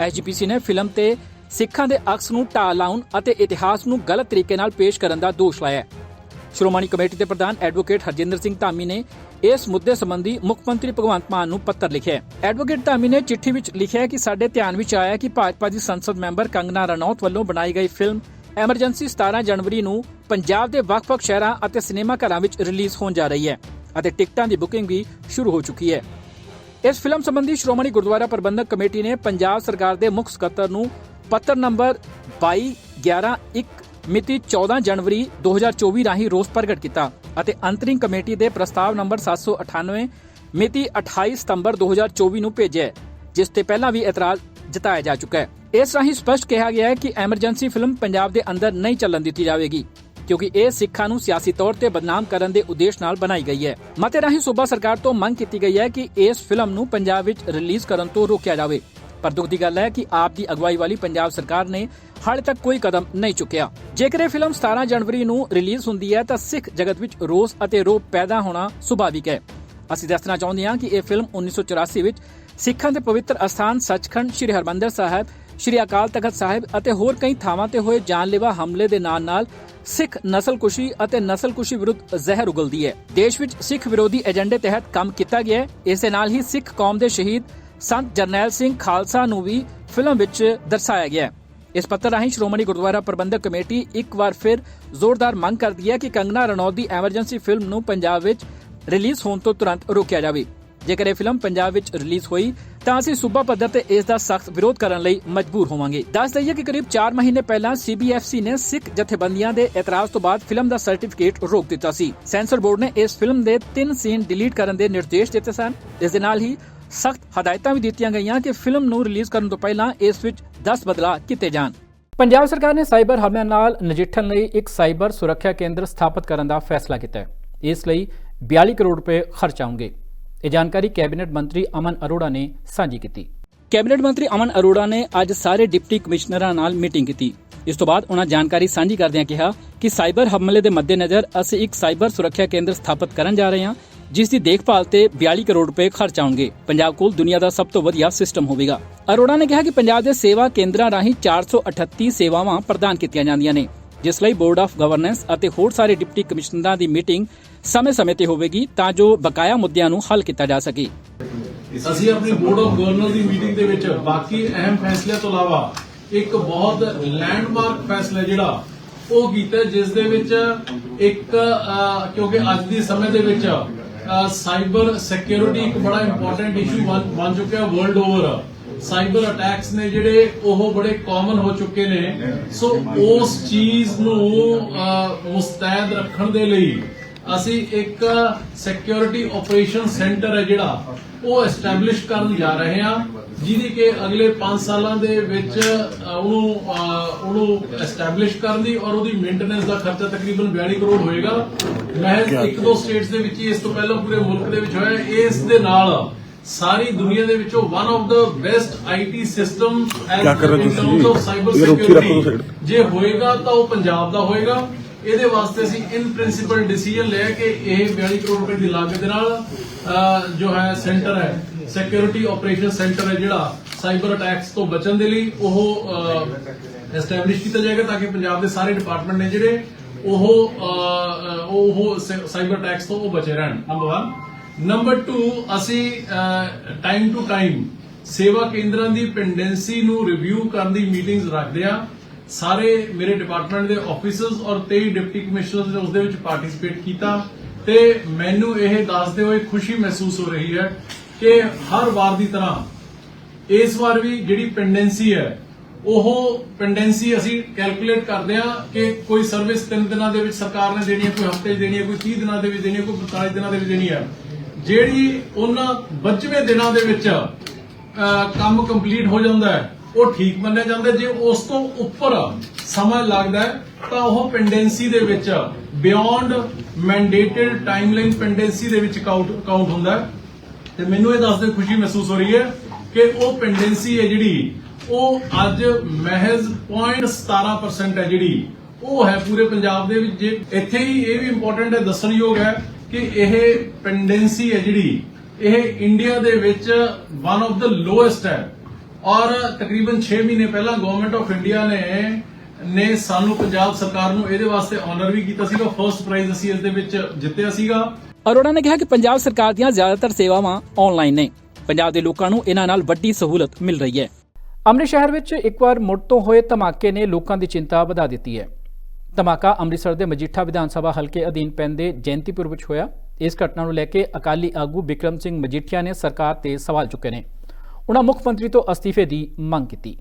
Speaker 1: ਐਸਜੀਪੀਸੀ ਨੇ ਫਿਲਮ ਤੇ ਸਿੱਖਾਂ ਦੇ ਅਕਸ ਨੂੰ ਢਾਹ ਲਾਉਣ ਅਤੇ ਇਤਿਹਾਸ ਨੂੰ ਗਲਤ ਤਰੀਕੇ ਨਾਲ ਪੇਸ਼ ਕਰਨ ਦਾ ਦੋਸ਼ ਲਾਇਆ ਸ਼੍ਰੋਮਣੀ ਕਮੇਟੀ ਦੇ ਪ੍ਰਧਾਨ ਐਡਵੋਕੇਟ ਹਰਜਿੰਦਰ ਸਿੰਘ ਧਾਮੀ ਨੇ ਇਸ ਮੁੱਦੇ ਸੰਬੰਧੀ ਮੁੱਖ ਮੰਤਰੀ ਭਗਵੰਤ ਮਾਨ ਨੂੰ ਪੱਤਰ ਲਿਖਿਆ ਐਡਵੋਕੇਟ ਧਾਮੀ ਨੇ ਚਿੱਠੀ ਵਿੱਚ ਲਿਖਿਆ ਕਿ ਸਾਡੇ ਧਿਆਨ ਵਿੱਚ ਆਇਆ ਕਿ ਭਾਜਪਾ ਦੀ ਸੰਸਦ ਮੈਂਬਰ ਕੰਗਨਾ ਰਣੌਤ ਵੱਲੋਂ ਬਣਾਈ ਗਈ ਫਿਲਮ ਐਮਰਜੈਂਸੀ 17 ਜਨਵਰੀ ਨੂੰ ਪੰਜਾਬ ਦੇ ਵੱਖ-ਵੱਖ ਸ਼ਹਿਰਾਂ ਅਤੇ ਸਿਨੇਮਾ ਘਰਾਂ ਵਿੱਚ ਰਿਲੀਜ਼ ਹੋਣ ਜਾ ਰਹੀ ਹੈ ਅਤੇ ਟਿਕਟਾਂ ਦੀ ਬੁਕਿੰਗ ਵੀ ਸ਼ੁਰੂ ਹੋ ਚੁੱਕੀ ਹੈ। ਇਸ ਫਿਲਮ ਸੰਬੰਧੀ ਸ਼੍ਰੋਮਣੀ ਗੁਰਦੁਆਰਾ ਪ੍ਰਬੰਧਕ ਕਮੇਟੀ ਨੇ ਪੰਜਾਬ ਸਰਕਾਰ ਦੇ ਮੁੱਖ ਸਕੱਤਰ ਨੂੰ ਪੱਤਰ ਨੰਬਰ 2211 ਮਿਤੀ 14 ਜਨਵਰੀ 2024 ਰਾਹੀਂ ਰੋਸ ਪ੍ਰਗਟ ਕੀਤਾ। ਅਤੇ ਅੰਤਰਿਮ ਕਮੇਟੀ ਦੇ ਪ੍ਰਸਤਾਵ ਨੰਬਰ 798 ਮਿਤੀ 28 ਸਤੰਬਰ 2024 ਨੂੰ ਭੇਜਿਆ ਜਿਸ ਤੇ ਪਹਿਲਾਂ ਵੀ ਇਤਰਾਜ਼ ਜਤਾਇਆ ਜਾ ਚੁੱਕਾ ਹੈ। ਇਸ ਰਾਹੀਂ ਸਪਸ਼ਟ ਕਿਹਾ ਗਿਆ ਹੈ ਕਿ ਐਮਰਜੈਂਸੀ ਫਿਲਮ ਪੰਜਾਬ ਦੇ ਅੰਦਰ ਨਹੀਂ ਚੱਲਣ ਦਿੱਤੀ ਜਾਵੇਗੀ, ਕਿਉਂਕਿ ਇਹ ਸਿੱਖਾਂ ਨੂੰ ਸਿਆਸੀ ਤੌਰ ਤੇ ਬਦਨਾਮ ਕਰਨ ਦੇ ਉਦੇਸ਼ ਨਾਲ ਬਣਾਈ ਗਈ ਹੈ। ਮਤੇ ਰਾਹੀਂ ਸੂਬਾ ਸਰਕਾਰ ਤੋਂ ਮੰਗ ਕੀਤੀ ਗਈ ਹੈ ਕਿ ਇਸ ਫਿਲਮ ਨੂੰ ਪੰਜਾਬ ਵਿੱਚ ਰਿਲੀਜ਼ ਕਰਨ ਤੋਂ ਰੋਕਿਆ ਜਾਵੇ। ਪਰ ਦੁੱਖ ਦੀ ਗੱਲ ਹੈ ਕਿ ਆਪ ਦੀ ਅਗਵਾਈ ਵਾਲੀ ਪੰਜਾਬ ਸਰਕਾਰ ਨੇ ਹਾਲੇ ਤੱਕ ਕੋਈ ਕਦਮ ਨਹੀਂ ਚੁੱਕਿਆ। ਜੇਕਰ ਇਹ ਫਿਲਮ 17 ਜਨਵਰੀ ਨੂੰ ਰਿਲੀਜ਼ ਹੁੰਦੀ ਹੈ, ਤਾਂ ਸਿੱਖ ਜਗਤ ਵਿੱਚ ਰੋਸ ਅਤੇ ਰੋਹ ਪੈਦਾ ਹੋਣਾ ਸੁਭਾਵਿਕ ਹੈ। ਅਸੀਂ ਦੱਸਣਾ ਚਾਹੁੰਦੇ ਹਾਂ ਕਿ ਇਹ ਫਿਲਮ 1984 ਵਿੱਚ ਸਿੱਖਾਂ ਦੇ ਪਵਿੱਤਰ ਅਸਥਾਨ ਸੱਚਖੰਡ ਸ੍ਰੀ ਹਰਮੰਦਰ ਸਾਹਿਬ, ਸ੍ਰੀ ਅਕਾਲ ਤਖਤ ਸਾਹਿਬ ਅਤੇ ਹੋਰ ਕਈ ਥਾਵਾਂ ਤੇ ਹੋਏ ਜਾਨਲੇਵਾ ਹਮਲੇ ਦੇ ਨਾਲ-ਨਾਲ ਸਿੱਖ ਨਸਲਕੁਸ਼ੀ ਅਤੇ ਨਸਲਕੁਸ਼ੀ ਵਿਰੁੱਧ ਜ਼ਹਿਰ ਉਗਲਦੀ ਹੈ। ਦੇਸ਼ ਵਿੱਚ ਸਿੱਖ ਵਿਰੋਧੀ ਏਜੰਡੇ ਤਹਿਤ ਕੰਮ ਕੀਤਾ ਗਿਆ ਹੈ। ਇਸ ਦੇ ਨਾਲ ਹੀ ਸਿੱਖ ਕੌਮ ਦੇ ਸ਼ਹੀਦ ਸੰਤ ਜਰਨੈਲ ਸਿੰਘ ਖਾਲਸਾ ਨੂੰ ਵੀ ਫਿਲਮ ਵਿੱਚ ਦਰਸਾਇਆ ਗਿਆ ਹੈ। ਇਸ ਪੱਤਰ ਰਾਹੀਂ ਸ਼੍ਰੋਮਣੀ ਗੁਰਦੁਆਰਾ ਪ੍ਰਬੰਧਕ ਕਮੇਟੀ ਇੱਕ ਵਾਰ ਫਿਰ ਜ਼ੋਰਦਾਰ ਮੰਗ ਕਰਦੀ ਹੈ ਕਿ ਕੰਗਨਾ ਰਣੌਤ ਦੀ ਐਮਰਜੈਂਸੀ ਫਿਲਮ ਨੂੰ ਪੰਜਾਬ ਵਿੱਚ ਰਿਲੀਜ਼ ਹੋਣ ਤੋਂ ਤੁਰੰਤ ਰੋਕਿਆ ਜਾਵੇ। ਜੇਕਰ ਇਹ ਫਿਲਮ ਪੰਜਾਬ ਵਿੱਚ ਰਿਲੀਜ਼ ਹੋਈ, ਤਾਂ ਅਸੀਂ ਸੂਬਾ ਪੱਧਰ ਤੇ ਇਸ ਦਾ ਸਖਤ ਵਿਰੋਧ ਕਰਨ ਲਈ ਮਜਬੂਰ ਹੋਵਾਂਗੇ। ਦੱਸ ਦਈਏ ਕਿ ਕਰੀਬ 4 ਮਹੀਨੇ ਪਹਿਲਾਂ ਸੀਬੀਐਫਸੀ ਨੇ ਸਿੱਖ ਜਥੇਬੰਦੀਆਂ ਦੇ ਇਤਰਾਜ਼ ਤੋਂ ਬਾਅਦ ਫਿਲਮ ਦਾ ਸਰਟੀਫਿਕੇਟ ਰੋਕ ਦਿੱਤਾ ਸੀ। ਸੈਂਸਰ ਬੋਰਡ ਨੇ ਇਸ ਫਿਲਮ ਦੇ 3 ਸੀਨ ਡਿਲੀਟ ਕਰਨ ਦੇ ਨਿਰਦੇਸ਼ ਦਿੱਤੇ ਸਨ। ਇਸ ਦੇ ਨਾਲ ਹੀ ਸਖਤ ਹਦਾਇਤਾਂ ਵੀ ਦਿੱਤੀਆਂ ਗਈਆਂ ਕਿ ਫਿਲਮ ਨੂੰ ਰਿਲੀਜ਼ ਕਰਨ ਤੋਂ ਪਹਿਲਾਂ ਇਸ ਵਿੱਚ 10 ਬਦਲਾਅ ਕੀਤੇ ਜਾਣ। ਪੰਜਾਬ ਸਰਕਾਰ ਨੇ ਸਾਈਬਰ ਹਮਲਿਆਂ ਨਾਲ ਨਜਿੱਠਣ ਲਈ ਇੱਕ ਸਾਈਬਰ ਸੁਰੱਖਿਆ ਕੇਂਦਰ ਸਥਾਪਿਤ ਕਰਨ ਦਾ ਫੈਸਲਾ ਕੀਤਾ ਹੈ। ਇਸ ਲਈ 42 ਕਰੋੜ ਰੁਪਏ ਖਰਚ ਆਉਣਗੇ। ਇਹ ਜਾਣਕਾਰੀ ਕੈਬਨਿਟ ਮੰਤਰੀ ਅਮਨ ਅਰੋੜਾ ਨੇ ਸਾਂਝੀ ਕੀਤੀ। ਕੈਬਨਿਟ ਮੰਤਰੀ ਅਮਨ ਅਰੋੜਾ ਨੇ ਅੱਜ ਸਾਰੇ ਡਿਪਟੀ ਕਮਿਸ਼ਨਰਾਂ ਨਾਲ ਮੀਟਿੰਗ ਕੀਤੀ। ਇਸ ਤੋਂ ਬਾਅਦ ਉਹਨਾਂ ਜਾਣਕਾਰੀ ਸਾਂਝੀ ਕਰਦਿਆਂ ਕਿਹਾ ਕਿ ਸਾਈਬਰ ਹਮਲੇ ਦੇ ਮੱਦੇਨਜ਼ਰ ਅਸੀਂ ਇੱਕ ਸਾਈਬਰ ਸੁਰੱਖਿਆ ਕੇਂਦਰ ਸਥਾਪਿਤ ਕਰਨ ਜਾ ਰਹੇ ਹਾਂ ਜਿਸ ਦੀ ਦੇਖਭਾਲ ਤੇ 42 ਕਰੋੜ ਰੁਪਏ ਖਰਚ ਆਉਣਗੇ। ਪੰਜਾਬ ਕੋਲ ਦੁਨੀਆ ਦਾ ਸਭ ਤੋਂ ਵਧੀਆ ਸਿਸਟਮ ਹੋਵੇਗਾ। ਅਰੋੜਾ ਨੇ ਕਿਹਾ ਕਿ ਪੰਜਾਬ ਦੇ ਸੇਵਾ ਕੇਂਦਰਾਂ ਰਾਹੀਂ 438 ਸੇਵਾਵਾਂ ਪ੍ਰਦਾਨ ਕੀਤੀਆਂ ਜਾਂਦੀਆਂ ਨੇ, ਜਿਸ ਲਈ ਬੋਰਡ ਆਫ ਗਵਰਨੈਂਸ ਅਤੇ ਹੋਰ ਸਾਰੇ ਡਿਪਟੀ ਕਮਿਸ਼ਨਰਾਂ ਦੀ ਮੀਟਿੰਗ ਸਮੇਂ-ਸਮੇਂ ਤੇ ਹੋਵੇਗੀ ਤਾਂ ਜੋ ਬਕਾਇਆ ਮੁੱਦਿਆਂ ਨੂੰ ਹੱਲ ਕੀਤਾ ਜਾ ਸਕੇ।
Speaker 5: ਅਸੀਂ ਆਪਣੀ ਬੋਰਡ ਆਫ ਗਵਰਨਰ ਦੀ ਮੀਟਿੰਗ ਦੇ ਵਿੱਚ ਬਾਕੀ ਅਹਿਮ ਫੈਸਲਿਆਂ ਤੋਂ ਇਲਾਵਾ ਇੱਕ ਬਹੁਤ ਲੈਂਡਮਾਰਕ ਫੈਸਲਾ ਜਿਹੜਾ ਉਹ ਕੀਤਾ, ਜਿਸ ਦੇ ਵਿੱਚ ਇੱਕ ਕਿਉਂਕਿ ਅੱਜ ਦੇ ਸਮੇਂ ਦੇ ਵਿੱਚ ਸਾਈਬਰ ਸਿਕਿਉਰਿਟੀ ਇੱਕ ਬੜਾ ਇੰਪੋਰਟੈਂਟ ਇਸ਼ੂ ਬਣ ਚੁੱਕਿਆ ਵਰਲਡ ਓਵਰ ਸਾਈਬਰ ਅਟੈਕਸ ਨੇ ਜਿਹੜੇ ਉਹ ਬੜੇ ਕਾਮਨ ਹੋ ਚੁੱਕੇ ਨੇ। ਸੋ ਉਸ ਚੀਜ਼ ਨੂੰ ਮੁਸਤੈਦ ਰੱਖਣ ਦੇ ਲਈ ਅਸੀਂ ਇੱਕ ਸਿਕਿਉਰਿਟੀ ਆਪਰੇਸ਼ਨ ਸੈਂਟਰ ਹੈ ਜਿਹੜਾ ਉਹ ਐਸਟੈਬਲਿਸ਼ ਕਰਨ ਜਾ ਰਹੇ ਹਾਂ ਜਿਹਦੀ ਕਿ ਅਗਲੇ 5 ਸਾਲਾਂ ਦੇ ਵਿੱਚ ਉਹਨੂੰ ਉਹਨੂੰ ਐਸਟੈਬਲਿਸ਼ ਕਰਨ ਦੀ ਔਰ ਉਹਦੀ ਮੇਨਟੇਨੈਂਸ ਦਾ ਖਰਚਾ ਤਕਰੀਬਨ 42 ਕਰੋੜ ਹੋਏਗਾ। ਮਹਿਜ਼ ਇੱਕ ਦੋ ਸਟੇਟਸ ਦੇ ਵਿੱਚ ਇਸ ਤੋਂ ਪਹਿਲਾਂ ਪੂਰੇ ਮੁਲਕ ਦੇ ਵਿੱਚ ਹੋਇਆ ਇਸ ਦੇ ਨਾਲ ਸਾਰੀ ਦੁਨੀਆ ਦੇ ਵਿੱਚੋਂ one of the best IT system of cyber security ਜੇ ਹੋਏਗਾ ਤਾਂ ਉਹ ਪੰਜਾਬ ਦਾ ਹੋਏਗਾ। ਇਹਦੇ ਵਾਸਤੇ ਅਸੀਂ ਇਨ ਪ੍ਰਿੰਸੀਪਲ ਡਿਸੀਜਨ ਲਿਆ ਕਿ ਇਹ 42 ਕਰੋੜ ਰੁਪਏ ਦੀ ਲਾਗਤ ਦੇ ਨਾਲ ਜੋ ਹੈ ਸੈਂਟਰ ਹੈ ਸਿਕਿਉਰਿਟੀ ਆਪਰੇਸ਼ਨ ਸੈਂਟਰ ਹੈ ਜਿਹੜਾ ਸਾਈਬਰ ਅਟੈਕਸ ਤੋਂ ਬਚਣ ਦੇ ਲਈ ਉਹ ਐਸਟੈਬਲਿਸ਼ ਕੀਤਾ ਜਾਏਗਾ ਤਾਂ ਕਿ ਪੰਜਾਬ ਦੇ ਸਾਰੇ ਡਿਪਾਰਟਮੈਂਟ ਨੇ ਜਿਹੜੇ ਉਹ ਉਹ ਸਾਈਬਰ ਅਟੈਕਸ ਤੋਂ ਉਹ ਬਚੇ ਰਹਿਣ। ਨੰਬਰ 1 ਨੰਬਰ 2 ਅਸੀਂ ਟਾਈਮ ਟੂ ਟਾਈਮ ਸੇਵਾ ਕੇਂਦਰਾਂ ਦੀ ਪੈਂਡੈਂਸੀ ਨੂੰ ਰਿਵਿਊ ਕਰਨ ਦੀ ਮੀਟਿੰਗਸ ਰੱਖਦੇ ਆ ਸਾਰੇ ਮੇਰੇ ਡਿਪਾਰਟਮੈਂਟ ਦੇ ਆਫੀਸਰਸ ਔਰ 23 ਡਿਪਟੀ ਕਮਿਸ਼ਨਰਸ ਨੇ ਉਸ ਦੇ ਵਿੱਚ ਪਾਰਟਿਸਿਪੇਟ ਕੀਤਾ ਤੇ ਮੈਨੂੰ ਇਹ ਦੱਸਦੇ ਹੋਏ ਖੁਸ਼ੀ ਮਹਿਸੂਸ ਹੋ ਰਹੀ ਹੈ ਕਿ ਹਰ ਵਾਰ ਦੀ ਤਰ੍ਹਾਂ ਇਸ ਵਾਰ ਵੀ ਜਿਹੜੀ ਪੈਂਡੈਂਸੀ ਹੈ, ਉਹ ਪੈਂਡੈਂਸੀ ਅਸੀਂ ਕੈਲਕੂਲੇਟ ਕਰਦੇ ਆ ਕਿ ਕੋਈ ਸਰਵਿਸ 3 ਦਿਨਾਂ ਦੇ ਵਿੱਚ ਸਰਕਾਰ ਨੇ ਦੇਣੀ ਹੈ, ਕੋਈ ਹਫ਼ਤੇ 'ਚ ਦੇਣੀ ਹੈ, ਕੋਈ 30 ਦਿਨਾਂ ਦੇ ਵਿੱਚ ਦੇਣੀ ਹੈ, ਕੋਈ 45 ਦਿਨਾਂ ਦੇ ਵਿੱਚ ਦੇਣੀ ਹੈ। ਜਿਹੜੀ ਉਹਨਾਂ 25ਵੇਂ ਦਿਨਾਂ ਦੇ ਵਿੱਚ ਕੰਮ ਕੰਪਲੀਟ ਹੋ ਜਾਂਦਾ ਹੈ ਉਹ ਠੀਕ ਮੰਨਿਆ ਜਾਂਦਾ। ਜੇ ਉਸ ਤੋਂ ਉੱਪਰ ਸਮਾਂ ਲੱਗਦਾ ਤਾਂ ਉਹ ਪੈਂਡੈਂਸੀ ਦੇ ਵਿੱਚ ਬਿਯੋਂਡ ਮੈਂਡੇਟਡ ਟਾਈਮਲਾਈਨ ਪੈਂਡੈਂਸੀ ਦੇ ਵਿੱਚ ਕਾਊਂਟ ਹੁੰਦਾ ਤੇ ਮੈਨੂੰ ਇਹ ਦੱਸਦੇ ਖੁਸ਼ੀ ਮਹਿਸੂਸ ਹੋ ਰਹੀ ਹੈ ਕਿ ਉਹ ਪੈਂਡੈਂਸੀ ਹੈ ਜਿਹੜੀ, ਉਹ ਅੱਜ ਮਹਿਜ਼ 0.17% ਹੈ ਜਿਹੜੀ। ਉਹ ਹੈ ਪੂਰੇ ਪੰਜਾਬ ਦੇ ਵਿੱਚ। ਜੇ ਇੱਥੇ ਹੀ ਇਹ ਵੀ ਇੰਪੋਰਟੈਂਟ ਹੈ, ਦੱਸਣਯੋਗ ਹੈ ਕਿ ਇਹ ਪੈਂਡੈਂਸੀ ਹੈ ਜਿਹੜੀ, ਇਹ ਇੰਡੀਆ ਦੇ ਵਿੱਚ ਵਨ ਆਫ ਦਾ ਲੋਐਸਟ ਹੈ। ਔਰ ਤਕਰੀਬਨ 6 ਮਹੀਨੇ ਪਹਿਲਾਂ ਗਵਰਨਮੈਂਟ ਆਫ ਇੰਡੀਆ ਨੇ ਨੇ ਸਾਨੂੰ ਪੰਜਾਬ ਸਰਕਾਰ ਨੂੰ ਇਹਦੇ ਵਾਸਤੇ ਆਨਰ ਵੀ ਕੀਤਾ ਸੀਗਾ। ਫਰਸਟ ਪ੍ਰਾਈਜ਼ ਅਸੀਂ ਇਸ ਦੇ ਵਿੱਚ ਜਿੱਤਿਆ ਸੀਗਾ।
Speaker 1: ਅਰੋੜਾ ਨੇ ਕਿਹਾ ਕਿ ਪੰਜਾਬ ਸਰਕਾਰ ਦੀਆਂ ਜ਼ਿਆਦਾਤਰ ਸੇਵਾਵਾਂ ਆਨਲਾਈਨ ਨੇ। ਪੰਜਾਬ ਦੇ ਲੋਕਾਂ ਨੂੰ ਇਹਨਾਂ ਨਾਲ ਵੱਡੀ ਸਹੂਲਤ ਮਿਲ ਰਹੀ ਹੈ। ਅੰਮ੍ਰਿਤ ਸ਼ਹਿਰ ਵਿੱਚ ਇੱਕ ਵਾਰ ਮੁੜ ਤੋਂ ਹੋਏ ਧਮਾਕੇ ਨੇ ਲੋਕਾਂ ਦੀ ਚਿੰਤਾ ਵਧਾ ਦਿੱਤੀ ਹੈ। ਧਮਾਕਾ ਅੰਮ੍ਰਿਤਸਰ ਦੇ ਮਜੀਠਾ ਵਿਧਾਨ ਸਭਾ ਹਲਕੇ ਅਧੀਨ ਪੈਂਦੇ ਜੈਂਤੀਪੁਰ ਵਿੱਚ ਹੋਇਆ। ਇਸ ਘਟਨਾ ਨੂੰ ਲੈ ਕੇ ਅਕਾਲੀ ਆਗੂ ਬਿਕਰਮ ਸਿੰਘ ਮਜੀਠੀਆ ਨੇ ਸਰਕਾਰ ਤੇ ਸਵਾਲ ਚੁੱਕੇ ਨੇ। ਉਹਨਾਂ ਮੁੱਖ ਮੰਤਰੀ ਤੋਂ ਅਸਤੀਫੇ ਦੀ ਮੰਗ ਕੀਤੀ।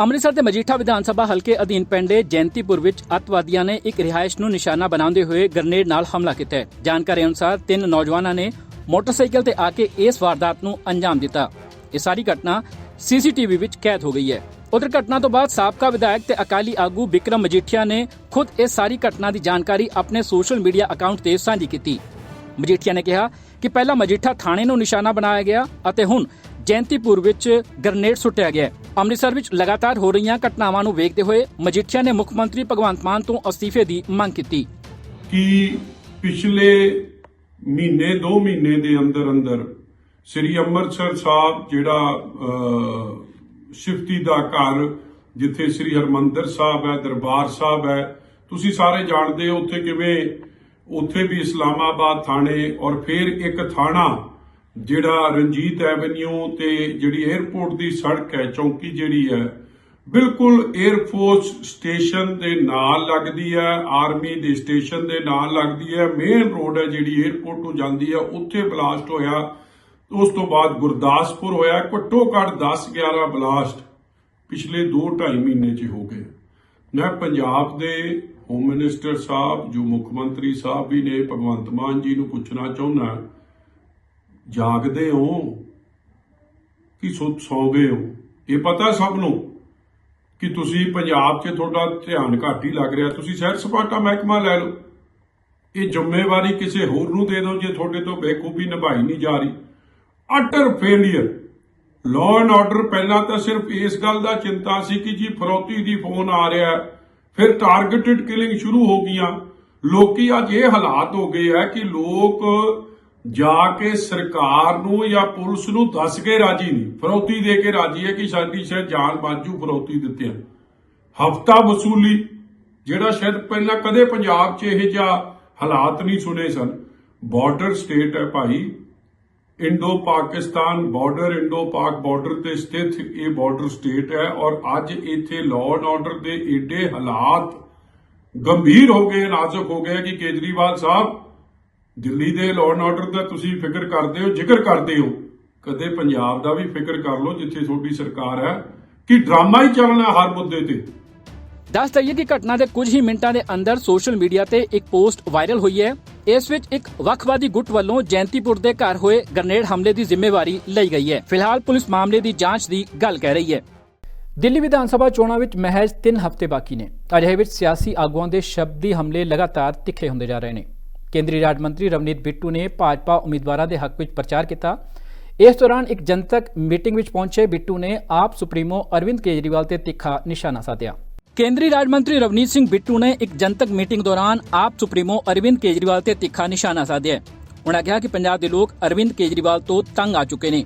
Speaker 1: ਅੰਮ੍ਰਿਤਸਰ ਦੇ ਮਜੀਠਾ ਵਿਧਾਨ ਸਭਾ ਹਲਕੇ ਅਧੀਨ ਪੈਂਦੇ ਜੈਂਤੀਪੁਰ ਵਿੱਚ ਅੱਤਵਾਦੀਆਂ ਨੇ ਇੱਕ ਰਿਹਾਇਸ਼ ਨੂੰ ਨਿਸ਼ਾਨਾ ਬਣਾਉਂਦੇ ਹੋਏ ਗ੍ਰਨੇਡ ਨਾਲ ਹਮਲਾ ਕੀਤਾ ਹੈ। ਜਾਣਕਾਰੀ ਅਨੁਸਾਰ ਤਿੰਨ ਨੌਜਵਾਨਾਂ ਨੇ ਮੋਟਰਸਾਈਕਲ ਤੇ ਆ ਕੇ ਇਸ ਵਾਰਦਾਤ ਨੂੰ ਅੰਜਾਮ ਦਿੱਤਾ। ਇਹ ਸਾਰੀ ਘਟਨਾ ਸੀਸੀਟੀਵੀ ਵਿੱਚ ਕੈਦ ਹੋ ਗਈ ਹੈ। ਉਧਰ ਘਟਨਾ ਤੋਂ ਬਾਅਦ ਸਾਬਕਾ ਵਿਧਾਇਕ ਤੇ ਅਕਾਲੀ ਆਗੂ ਬਿਕਰਮ ਮਜੀਠੀਆ ਨੇ ਖੁਦ ਇਸ ਸਾਰੀ ਘਟਨਾ ਦੀ ਜਾਣਕਾਰੀ ਆਪਣੇ ਸੋਸ਼ਲ ਮੀਡੀਆ ਅਕਾਊਂਟ ਤੇ ਸਾਂਝੀ ਕੀਤੀ। ਮਜੀਠੀਆ ਨੇ ਕਿਹਾ ਕਿ ਪਹਿਲਾਂ ਮਜੀਠਾ ਥਾਣੇ ਨੂੰ ਨਿਸ਼ਾਨਾ ਬਣਾਇਆ ਗਿਆ ਅਤੇ ਹੁਣ ਜੈਂਤੀਪੁਰ ਵਿੱਚ ਗ੍ਰਨੇਡ ਸੁੱਟਿਆ ਗਿਆ ਹੈ। ਅੰਮ੍ਰਿਤਸਰ ਵਿੱਚ ਲਗਾਤਾਰ ਹੋ ਰਹੀਆਂ ਘਟਨਾਵਾਂ ਨੂੰ ਵੇਖਦੇ ਹੋਏ ਮਜੀਠੀਆ ਨੇ ਮੁੱਖ ਮੰਤਰੀ ਭਗਵੰਤ ਮਾਨ ਤੋਂ ਅਸਤੀਫੇ ਦੀ ਮੰਗ ਕੀਤੀ
Speaker 6: ਕਿ ਪਿਛਲੇ ਮਹੀਨੇ 2 ਮਹੀਨੇ ਦੇ ਅੰਦਰ ਅੰਦਰ ਸ੍ਰੀ ਅੰਮ੍ਰਿਤਸਰ ਸਾਹਿਬ ਜਿਹੜਾ ਸ਼ਿਫਤੀ ਦਾ ਘਰ ਜਿੱਥੇ ਸ੍ਰੀ ਹਰਮੰਦਰ ਸਾਹਿਬ ਹੈ, ਦਰਬਾਰ ਸਾਹਿਬ ਹੈ, ਤੁਸੀਂ ਸਾਰੇ ਜਾਣਦੇ ਹੋ ਉੱਥੇ ਕਿਵੇਂ, ਉੱਥੇ ਵੀ ਇਸਲਾਮਾਬਾਦ ਥਾਣੇ ਔਰ ਫਿਰ ਇੱਕ ਥਾਣਾ ਜਿਹੜਾ ਰਣਜੀਤ ਐਵਨਿਊ ਤੇ ਜਿਹੜੀ 에어ਪੋਰਟ ਦੀ ਸੜਕ ਹੈ, ਚੌਂਕੀ ਜਿਹੜੀ ਹੈ, ਬਿਲਕੁਲ 에어ਫੋਰਸ ਸਟੇਸ਼ਨ ਦੇ ਨਾਲ ਲੱਗਦੀ ਹੈ ਆਰਮੀ ਦੇ ਸਟੇਸ਼ਨ ਦੇ ਨਾਲ ਲੱਗਦੀ ਹੈ ਮੇਨ ਰੋਡ ਹੈ ਜਿਹੜੀ 에어ਪੋਰਟ ਤੋਂ ਜਾਂਦੀ ਹੈ, ਉੱਥੇ ਬਲਾਸਟ ਹੋਇਆ। ਉਸ ਤੋਂ ਬਾਅਦ ਗੁਰਦਾਸਪੁਰ ਹੋਇਆ, ਘੱਟੋ ਘੱਟ 10 11 ਬਲਾਸਟ ਪਿਛਲੇ 2-2.5 ਮਹੀਨੇ 'ਚ ਹੋ ਗਏ। ਮੈਂ ਪੰਜਾਬ ਦੇ ਹੋਮ ਮਿਨਿਸਟਰ ਸਾਹਿਬ, ਜੋ ਮੁੱਖ ਮੰਤਰੀ ਸਾਹਿਬ ਵੀ ਨੇ, ਭਗਵੰਤ ਮਾਨ ਜੀ ਨੂੰ ਪੁੱਛਣਾ ਚਾਹੁੰਦਾ ਜਾਗਦੇ ਹੋ ਕਿ ਸੁੱਤ ਗਏ ਹੋ? ਇਹ ਪਤਾ ਸਭ ਨੂੰ ਕਿ ਤੁਸੀਂ ਪੰਜਾਬ 'ਚ ਤੁਹਾਡਾ ਧਿਆਨ ਘੱਟ ਹੀ ਲੱਗ ਰਿਹਾ। ਤੁਸੀਂ ਸੈਰ ਸਪਾਟਾ ਮਹਿਕਮਾ ਲੈ ਲਓ। ਇਹ ਜ਼ਿੰਮੇਵਾਰੀ ਕਿਸੇ ਹੋਰ ਨੂੰ ਦੇ ਦਿਓ ਜੇ ਤੁਹਾਡੇ ਤੋਂ ਬੇਖੂਬੀ ਨਿਭਾਈ ਨਹੀਂ ਜਾ ਰਹੀ। Utter failure law and order ਪਹਿਲਾਂ ਤਾਂ ਸਿਰਫ ਇਸ ਗੱਲ ਦਾ ਚਿੰਤਾ ਸੀ ਕਿ ਜੀ ਫਰੋਤੀ ਦੀ ਫੋਨ ਆ ਰਿਹਾ ਫਿਰ ਟਾਰਗੇਟਡ ਕਿਲਿੰਗ ਸ਼ੁਰੂ ਹੋ ਗਈਆਂ। ਲੋਕੀ ਅੱਜ ਇਹ ਹਾਲਾਤ ਹੋ ਗਏ ਆ ਕਿ ਲੋਕ ਜਾ ਕੇ ਸਰਕਾਰ ਨੂੰ ਜਾਂ ਪੁਲਿਸ ਨੂੰ ਦੱਸ ਕੇ ਰਾਜੀ ਨਹੀਂ। ਫਰੋਤੀ ਦੇ ਕੇ ਰਾਜੀ ਹੈ ਕਿ ਸਾਡੀ ਸ਼ਾਇਦ ਜਾਨ ਬਾਜੂ ਫਰੋਤੀ ਦਿੱਤੇ ਆ ਹਫਤਾ ਵਸੂਲੀ, ਜਿਹੜਾ ਸ਼ਾਇਦ ਪਹਿਲਾਂ ਕਦੇ ਪੰਜਾਬ 'ਚ ਇਹ ਜਿਹਾ ਹਾਲਾਤ ਨਹੀਂ ਸੁਣੇ ਸਨ। ਬਾਰਡਰ ਸਟੇਟ ਹੈ ਭਾਈ। Indo Pakistan border Indo Pak border ਤੇ ਸਥਿਤ ਇਹ ਬਾਰਡਰ ਸਟੇਟ ਹੈ ਔਰ ਅੱਜ ਇੱਥੇ ਲਾਅ ਐਂਡ ਆਰਡਰ ਦੇ ਏਡੇ ਹਾਲਾਤ ਗੰਭੀਰ ਹੋ ਗਏ, ਨਾਜ਼ੁਕ ਹੋ ਗਏ ਕਿ ਕੇਜਰੀਵਾਲ ਸਾਹਿਬ ਦਿੱਲੀ ਦੇ ਲਾਅ ਐਂਡ ਆਰਡਰ ਦਾ ਤੁਸੀਂ ਫਿਕਰ ਕਰਦੇ ਹੋ ਜ਼ਿਕਰ ਕਰਦੇ ਹੋ। ਕਦੇ ਪੰਜਾਬ ਦਾ ਵੀ ਫਿਕਰ ਕਰ ਲਓ ਜਿੱਥੇ ਤੁਹਾਡੀ ਸਰਕਾਰ ਹੈ ਕਿ ਡਰਾਮਾ ਹੀ ਚੱਲਣਾ ਹਰ ਮੁੱਦੇ ਤੇ।
Speaker 1: ਦੱਸ ਦਈਏ ਕਿ ਘਟਨਾ ਦੇ ਕੁਝ ਹੀ ਮਿੰਟਾਂ ਦੇ ਅੰਦਰ ਸੋਸ਼ਲ ਮੀਡੀਆ ਤੇ ਇੱਕ ਪੋਸਟ ਵਾਇਰਲ ਹੋਈ ਹੈ। ਇਸ ਵਿੱਚ ਇੱਕ ਵੱਖਵਾਦੀ ਗੁੱਟ ਵੱਲੋਂ ਜੈਂਤੀਪੁਰ ਦੇ ਘਰ ਹੋਏ ਗ੍ਰਨੇਡ ਹਮਲੇ ਦੀ ਜ਼ਿੰਮੇਵਾਰੀ ਲਈ ਗਈ ਹੈ। ਫਿਲਹਾਲ ਪੁਲਿਸ ਮਾਮਲੇ ਦੀ ਜਾਂਚ ਦੀ ਗੱਲ ਕਹਿ ਰਹੀ ਹੈ। ਦਿੱਲੀ ਵਿਧਾਨ ਸਭਾ ਚੋਣਾਂ ਵਿੱਚ ਮਹਿਜ਼ 3 ਹਫ਼ਤੇ ਬਾਕੀ ਨੇ। ਅਜਿਹੇ ਵਿੱਚ ਸਿਆਸੀ ਆਗੂਆਂ ਦੇ ਸ਼ਬਦੀ ਹਮਲੇ ਲਗਾਤਾਰ ਤਿੱਖੇ ਹੁੰਦੇ ਜਾ ਰਹੇ ਨੇ। ਕੇਂਦਰੀ ਰਾਜ ਮੰਤਰੀ ਰਵਨੀਤ ਬਿੱਟੂ ਨੇ ਭਾਜਪਾ ਉਮੀਦਵਾਰਾਂ ਦੇ ਹੱਕ ਵਿੱਚ ਪ੍ਰਚਾਰ ਕੀਤਾ। ਇਸ ਦੌਰਾਨ ਇੱਕ ਜਨਤਕ ਮੀਟਿੰਗ ਵਿੱਚ ਪਹੁੰਚੇ ਬਿੱਟੂ ਨੇ ਆਪ ਸੁਪਰੀਮੋ ਅਰਵਿੰਦ ਕੇਜਰੀਵਾਲ ਤੇ ਤਿੱਖਾ ਨਿਸ਼ਾਨਾ ਸਾਧਿਆ। ਕੇਂਦਰੀ ਰਾਜ ਮੰਤਰੀ ਰਵਨੀਤ ਸਿੰਘ ਬਿੱਟੂ ਨੇ ਇੱਕ ਜਨਤਕ ਮੀਟਿੰਗ ਦੌਰਾਨ ਆਪ ਸੁਪਰੀਮੋ ਅਰਵਿੰਦ ਕੇਜਰੀਵਾਲ ਤੇ ਤਿੱਖਾ ਨਿਸ਼ਾਨਾ ਸਾਧਿਆ। ਉਹਨਾਂ ਕਿਹਾ ਕਿ ਪੰਜਾਬ ਦੇ ਲੋਕ ਅਰਵਿੰਦ ਕੇਜਰੀਵਾਲ ਤੋਂ ਤੰਗ ਆ ਚੁੱਕੇ ਨੇ।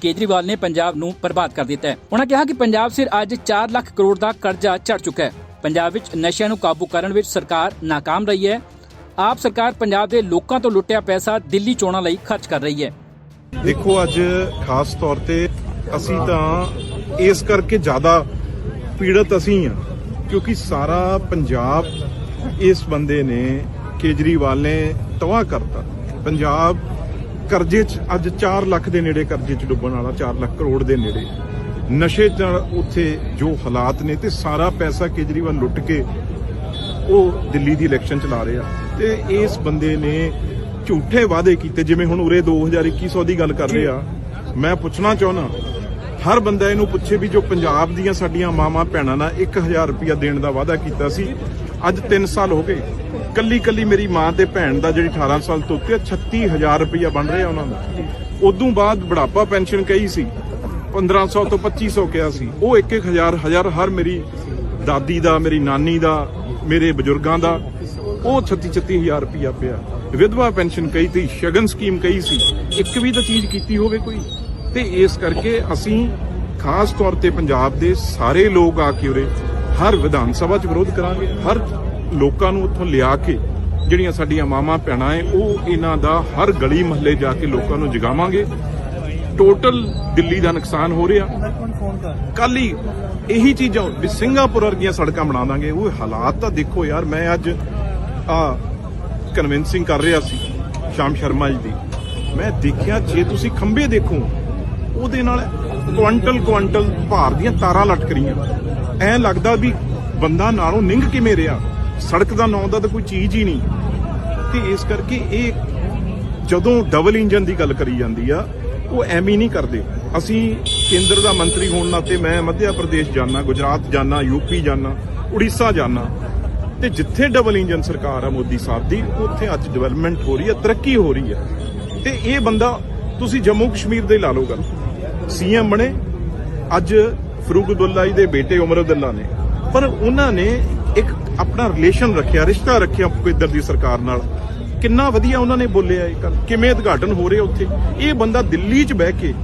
Speaker 1: ਕੇਜਰੀਵਾਲ ਨੇ ਪੰਜਾਬ ਨੂੰ ਬਰਬਾਦ ਕਰ ਦਿੱਤਾ ਹੈ। ਉਹਨਾਂ ਕਿਹਾ ਕਿ ਪੰਜਾਬ ਸਿਰ ਅੱਜ 4 ਲੱਖ ਕਰੋੜ ਦਾ ਕਰਜ਼ਾ ਚੜ ਚੁੱਕਾ ਹੈ। ਪੰਜਾਬ ਵਿੱਚ ਨਸ਼ਿਆਂ ਨੂੰ ਕਾਬੂ ਕਰਨ ਵਿੱਚ ਸਰਕਾਰ ਨਾਕਾਮ ਰਹੀ ਹੈ। ਆਪ ਸਰਕਾਰ ਪੰਜਾਬ ਦੇ ਲੋਕਾਂ ਤੋਂ ਲੁੱਟਿਆ ਪੈਸਾ ਦਿੱਲੀ ਚੋਣਾਂ ਲਈ ਖਰਚ ਕਰ ਰਹੀ ਹੈ।
Speaker 7: ਦੇਖੋ, ਅੱਜ ਖਾਸ ਤੌਰ ਤੇ ਅਸੀਂ ਤਾਂ ਇਸ ਕਰਕੇ ਜ਼ਿਆਦਾ ਪੀੜਤ ਅਸੀਂ ਆ ਕਿਉਂਕਿ ਸਾਰਾ ਪੰਜਾਬ ਇਸ ਬੰਦੇ ਨੇ, ਕੇਜਰੀਵਾਲ ਨੇ ਤਬਾਹ ਕਰਤਾ। ਪੰਜਾਬ ਕਰਜ਼ੇ 'ਚ ਅੱਜ 4 ਲੱਖ ਦੇ ਨੇੜੇ ਕਰਜ਼ੇ 'ਚ ਡੁੱਬਣ ਵਾਲਾ 4 ਲੱਖ ਕਰੋੜ ਦੇ ਨੇੜੇ। ਨਸ਼ੇ 'ਚ ਉੱਥੇ ਜੋ ਹਾਲਾਤ ਨੇ ਤੇ ਸਾਰਾ ਪੈਸਾ ਕੇਜਰੀਵਾਲ ਲੁੱਟ ਕੇ ਉਹ ਦਿੱਲੀ ਦੀ ਇਲੈਕਸ਼ਨ ਚਲਾ ਰਿਹਾ। ਤੇ ਇਸ ਬੰਦੇ ਨੇ ਝੂਠੇ ਵਾਅਦੇ ਕੀਤੇ ਜਿਵੇਂ ਹੁਣ ਉਰੇ 2021 ਦੀ ਗੱਲ ਕਰ ਰਹੇ ਆ। ਮੈਂ ਪੁੱਛਣਾ ਚਾਹੁੰਦਾ ਹਰ ਬੰਦਾ ਇਹਨੂੰ ਪੁੱਛੇ ਵੀ ਜੋ ਪੰਜਾਬ ਦੀਆਂ ਸਾਡੀਆਂ ਮਾਵਾਂ ਭੈਣਾਂ ਨਾਲ 1000 ਰੁਪਇਆ ਦੇਣ ਦਾ ਵਾਅਦਾ ਕੀਤਾ ਸੀ ਅੱਜ 3 ਸਾਲ ਹੋ ਗਏ। ਕੱਲੀ ਕੱਲੀ ਮੇਰੀ ਮਾਂ ਤੇ ਭੈਣ ਦਾ ਜਿਹੜੀ 18 ਸਾਲ ਤੋਂ ਉੱਤੇ ਆ, 36000 ਰੁਪਇਆ ਬਣ ਰਿਹਾ ਉਹਨਾਂ ਦਾ। ਉਦੋਂ ਬਾਅਦ ਬੁਢਾਪਾ ਪੈਨਸ਼ਨ ਕਹੀ ਸੀ 1500 ਤੋਂ 2500 ਕਿਹਾ ਸੀ। ਉਹ 1000 ਹਜ਼ਾਰ ਹਰ ਮੇਰੀ ਦਾਦੀ ਦਾ ਮੇਰੀ ਨਾਨੀ ਦਾ ਮੇਰੇ ਬਜ਼ੁਰਗਾਂ ਦਾ ਉਹ 36 36000 ਰੁਪਇਆ ਪਿਆ। ਵਿਧਵਾ ਪੈਨਸ਼ਨ ਕਹੀ ਤੀ ਸ਼ਗਨ ਸਕੀਮ ਕਹੀ ਸੀ। ਇੱਕ ਵੀ ਤਾਂ ਚੀਜ਼ ਕੀਤੀ ਹੋਵੇ ਕੋਈ। ਤੇ ਇਸ ਕਰਕੇ ਅਸੀਂ ਖਾਸ ਤੌਰ ਤੇ ਪੰਜਾਬ ਦੇ ਸਾਰੇ ਲੋਕ ਆ ਕੇ ਉਰੇ ਹਰ ਵਿਧਾਨ ਸਭਾ 'ਚ ਵਿਰੋਧ ਕਰਾਂਗੇ। ਹਰ ਲੋਕਾਂ ਨੂੰ ਉੱਥੋਂ ਲਿਆ ਕੇ ਜਿਹੜੀਆਂ ਸਾਡੀਆਂ ਮਾਵਾਂ ਭੈਣਾਂ ਐ, ਉਹ ਇਹਨਾਂ ਦਾ ਹਰ ਗਲੀ ਮਹੱਲੇ ਜਾ ਕੇ ਲੋਕਾਂ ਨੂੰ ਜਗਾਵਾਂਗੇ। ਟੋਟਲ ਦਿੱਲੀ ਦਾ ਨੁਕਸਾਨ ਹੋ ਰਿਹਾ। ਕੱਲ ਹੀ ਇਹੀ ਚੀਜ਼ਾਂ ਵੀ ਸਿੰਗਾਪੁਰ ਵਰਗੀਆਂ ਸੜਕਾਂ ਬਣਾ ਦਾਂਗੇ। ਉਹ ਹਾਲਾਤ ਤਾਂ ਦੇਖੋ ਯਾਰ, ਮੈਂ ਅੱਜ ਆ ਕਨਵਿੰਸਿੰਗ ਕਰ ਰਿਹਾ ਸੀ, ਸ਼ਾਮ ਸ਼ਰਮਾ ਜੀ ਦੀ। ਮੈਂ ਦੇਖਿਆ, ਜੇ ਤੁਸੀਂ ਖੰਭੇ ਦੇਖੋ, ਉਹਦੇ ਨਾਲ ਕੁਆਂਟਲ ਕੁਆਂਟਲ ਭਾਰ ਦੀਆਂ ਤਾਰਾਂ ਲਟਕ ਰਹੀਆਂ ਐ ਲੱਗਦਾ ਵੀ ਬੰਦਾ ਨਾਲੋਂ ਨਿੰਗ ਕਿਵੇਂ ਰਿਹਾ? ਸੜਕ ਦਾ ਨਾਂ ਦਾ ਤਾਂ ਕੋਈ ਚੀਜ਼ ਹੀ ਨਹੀਂ। ਤੇ ਇਸ ਕਰਕੇ ਇਹ ਜਦੋਂ ਡਬਲ ਇੰਜਨ ਦੀ ਗੱਲ ਕਰੀ ਜਾਂਦੀ ਆ, ਉਹ ਐਵੇਂ ਹੀ ਨਹੀਂ ਕਰਦੇ। ਅਸੀਂ ਕੇਂਦਰ ਦਾ ਮੰਤਰੀ ਹੋਣ ਨਾਤੇ ਮੈਂ ਮੱਧਿਆ ਪ੍ਰਦੇਸ਼ ਜਾਣਾ ਗੁਜਰਾਤ ਜਾਣਾ ਯੂਪੀ ਜਾਣਾ ਉੜੀਸਾ ਜਾਣਾ ਤੇ ਜਿੱਥੇ ਡਬਲ ਇੰਜਨ ਸਰਕਾਰ ਆ ਮੋਦੀ ਸਾਹਿਬ ਦੀ, ਉੱਥੇ ਅੱਜ ਡਿਵੈਲਪਮੈਂਟ ਹੋ ਰਹੀ ਹੈ, ਤਰੱਕੀ ਹੋ ਰਹੀ ਹੈ। ਤੇ ਇਹ ਬੰਦਾ ਤੁਸੀਂ ਜੰਮੂ ਕਸ਼ਮੀਰ ਦੇ ਲਾ ਲਓ ਗੱਲ। ਸੀਐਮ ਬਣੇ, ਅੱਜ ਫਰੂਕ ਅਬਦੁੱਲਾ ਜੀ ਦੇ ਬੇਟੇ ਉਮਰ ਅਬਦੁੱਲਾ ਨੇ। ਪਰ ਉਹਨਾਂ ਨੇ ਇੱਕ ਆਪਣਾ ਰਿਲੇਸ਼ਨ ਰੱਖਿਆ, ਰਿਸ਼ਤਾ ਰੱਖਿਆ ਕੇਂਦਰ ਦੀ ਸਰਕਾਰ ਨਾਲ। ਕਿੰਨਾ ਵਧੀਆ ਉਹਨਾਂ ਨੇ ਬੋਲਿਆ ਇਹ ਗੱਲ। ਕਿਵੇਂ ਉਦਘਾਟਨ ਹੋ ਰਿਹਾ ਉੱਥੇ? ਇਹ ਬੰਦਾ ਦਿੱਲੀ 'ਚ ਬਹਿ ਕੇ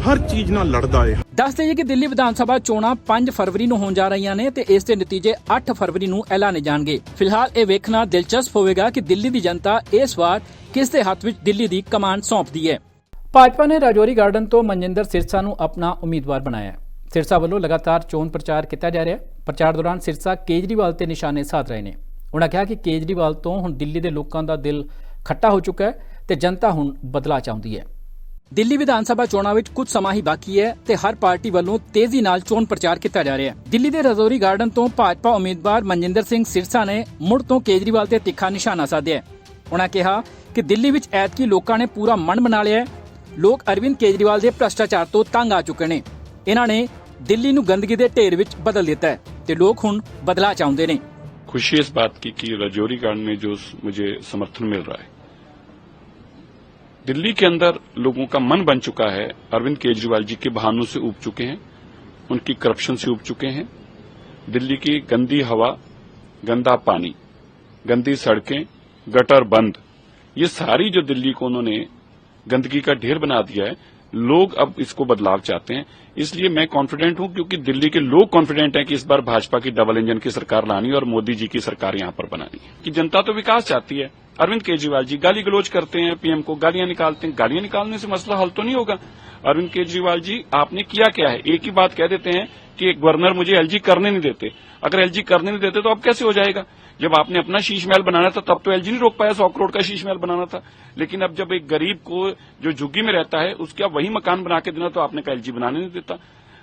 Speaker 7: ਹਰ ਚੀਜ਼ ਨਾਲ ਲੜਦਾ ਹੈ
Speaker 1: ਦੱਸ ਦਈਏ ਕਿ ਦਿੱਲੀ ਵਿਧਾਨ ਸਭਾ ਚੋਣਾਂ 5 ਫਰਵਰੀ ਨੂੰ ਹੋਣ ਜਾ ਰਹੀਆਂ ਨੇ ਤੇ ਇਸ ਦੇ ਨਤੀਜੇ 8 ਫਰਵਰੀ ਨੂੰ ਐਲਾਨੇ ਜਾਣਗੇ। ਫਿਲਹਾਲ ਇਹ ਵੇਖਣਾ ਦਿਲਚਸਪ ਹੋਵੇਗਾ ਕਿ ਦਿੱਲੀ ਦੀ ਜਨਤਾ ਇਸ ਵਾਰ ਕਿਸ ਦੇ ਹੱਥ ਵਿੱਚ ਦਿੱਲੀ ਦੀ ਕਮਾਂਡ ਸੌਂਪਦੀ ਹੈ। ਭਾਜਪਾ ਨੇ ਰਾਜੌਰੀ ਗਾਰਡਨ ਤੋਂ ਮਨਜਿੰਦਰ ਸਿਰਸਾ ਨੂੰ ਆਪਣਾ ਉਮੀਦਵਾਰ ਬਣਾਇਆ ਹੈ। ਸਿਰਸਾ ਵੱਲੋਂ ਲਗਾਤਾਰ ਚੋਣ ਪ੍ਰਚਾਰ ਕੀਤਾ ਜਾ ਰਿਹਾ ਹੈ। ਪ੍ਰਚਾਰ ਦੌਰਾਨ ਸਿਰਸਾ ਕੇਜਰੀਵਾਲ ਤੇ ਨਿਸ਼ਾਨੇ ਸਾਧ ਰਹੇ ਨੇ। ਉਹਨਾਂ ਕਿਹਾ ਕਿ ਕੇਜਰੀਵਾਲ ਤੋਂ ਹੁਣ ਦਿੱਲੀ ਦੇ ਲੋਕਾਂ ਦਾ ਦਿਲ ਖੱਟਾ ਹੋ ਚੁੱਕਾ ਹੈ ਤੇ ਜਨਤਾ ਹੁਣ ਬਦਲਾ ਚਾਹੁੰਦੀ ਹੈ। ਦਿੱਲੀ ਵਿਧਾਨ ਸਭਾ ਚੋਣਾਂ ਵਿੱਚ ਕੁਝ ਸਮਾਂ ਹੀ ਬਾਕੀ ਹੈ ਤੇ ਹਰ ਪਾਰਟੀ ਵੱਲੋਂ ਤੇਜ਼ੀ ਨਾਲ ਚੋਣ ਪ੍ਰਚਾਰ ਕੀਤਾ ਜਾ ਰਿਹਾ ਹੈ ਦਿੱਲੀ ਦੇ ਰਜ਼ੌਰੀ ਗਾਰਡਨ ਤੋਂ ਭਾਜਪਾ ਉਮੀਦਵਾਰ ਮਨਜਿੰਦਰ ਸਿੰਘ ਸਿਰਸਾ ਨੇ ਮੁੜ ਤੋਂ ਕੇਜਰੀਵਾਲ ਤੇ ਤਿੱਖਾ ਨਿਸ਼ਾਨਾ ਸਾਧਿਆ ਹੈ ਉਹਨਾਂ ਕਿਹਾ ਕਿ ਦਿੱਲੀ ਵਿੱਚ ਐਤਕੀ ਲੋਕਾਂ ਨੇ ਪੂਰਾ ਮਨ ਬਣਾ ਲਿਆ ਹੈ ਲੋਕ ਅਰਵਿੰਦ ਕੇਜਰੀਵਾਲ ਦੇ ਭ੍ਰਸ਼ਟਾਚਾਰ ਤੋਂ ਤੰਗ ਆ ਚੁੱਕੇ ਨੇ ਇਹਨਾਂ ਨੇ ਦਿੱਲੀ ਨੂੰ ਗੰਦਗੀ ਦੇ ਢੇਰ ਵਿੱਚ ਬਦਲ ਦਿੱਤਾ ਹੈ ਤੇ ਲੋਕ ਹੁਣ ਬਦਲਾਅ ਚਾਹੁੰਦੇ ਨੇ
Speaker 8: खुशी इस बात की कि रजौरी गार्ड में जो मुझे समर्थन मिल रहा है दिल्ली के अंदर लोगों का मन बन चुका है, अरविंद केजरीवाल जी के बहानों से उब चुके हैं, उनकी करप्शन से उब चुके हैं। दिल्ली की गंदी हवा, गंदा पानी, गंदी सड़कें, गटर बंद, ये सारी जो दिल्ली को उन्होंने गंदगी का ढेर बना दिया है लोग अब इसको बदलाव चाहते हैं। इसलिए मैं कॉन्फिडेंट हूँ क्योंकि दिल्ली के लोग कॉन्फिडेंट हैं कि इस बार भाजपा की डबल इंजन की सरकार लानी और मोदी जी की सरकार यहाँ पर बनानी कि जनता तो विकास चाहती है। अरविंद केजरीवाल जी गाली गलोज करते हैं, पीएम को गालियाँ निकालते हैं। गालियाँ निकालने से मसला हल तो नहीं होगा। अरविंद केजरीवाल जी, आपने किया क्या है? एक ही बात कह देते हैं कि गवर्नर मुझे एलजी करने नहीं देते। अगर एलजी करने नहीं देते तो अब कैसे हो जाएगा? जब आपने अपना शीश महल बनाना था, तब तो एलजी नहीं रोक पाया, सौ करोड़ का शीश महल बनाना था। लेकिन अब जब एक गरीब को जो झुग्गी में रहता है, उसके अब वही मकान बना के देना तो आपने कहा एलजी बनाने नहीं देता।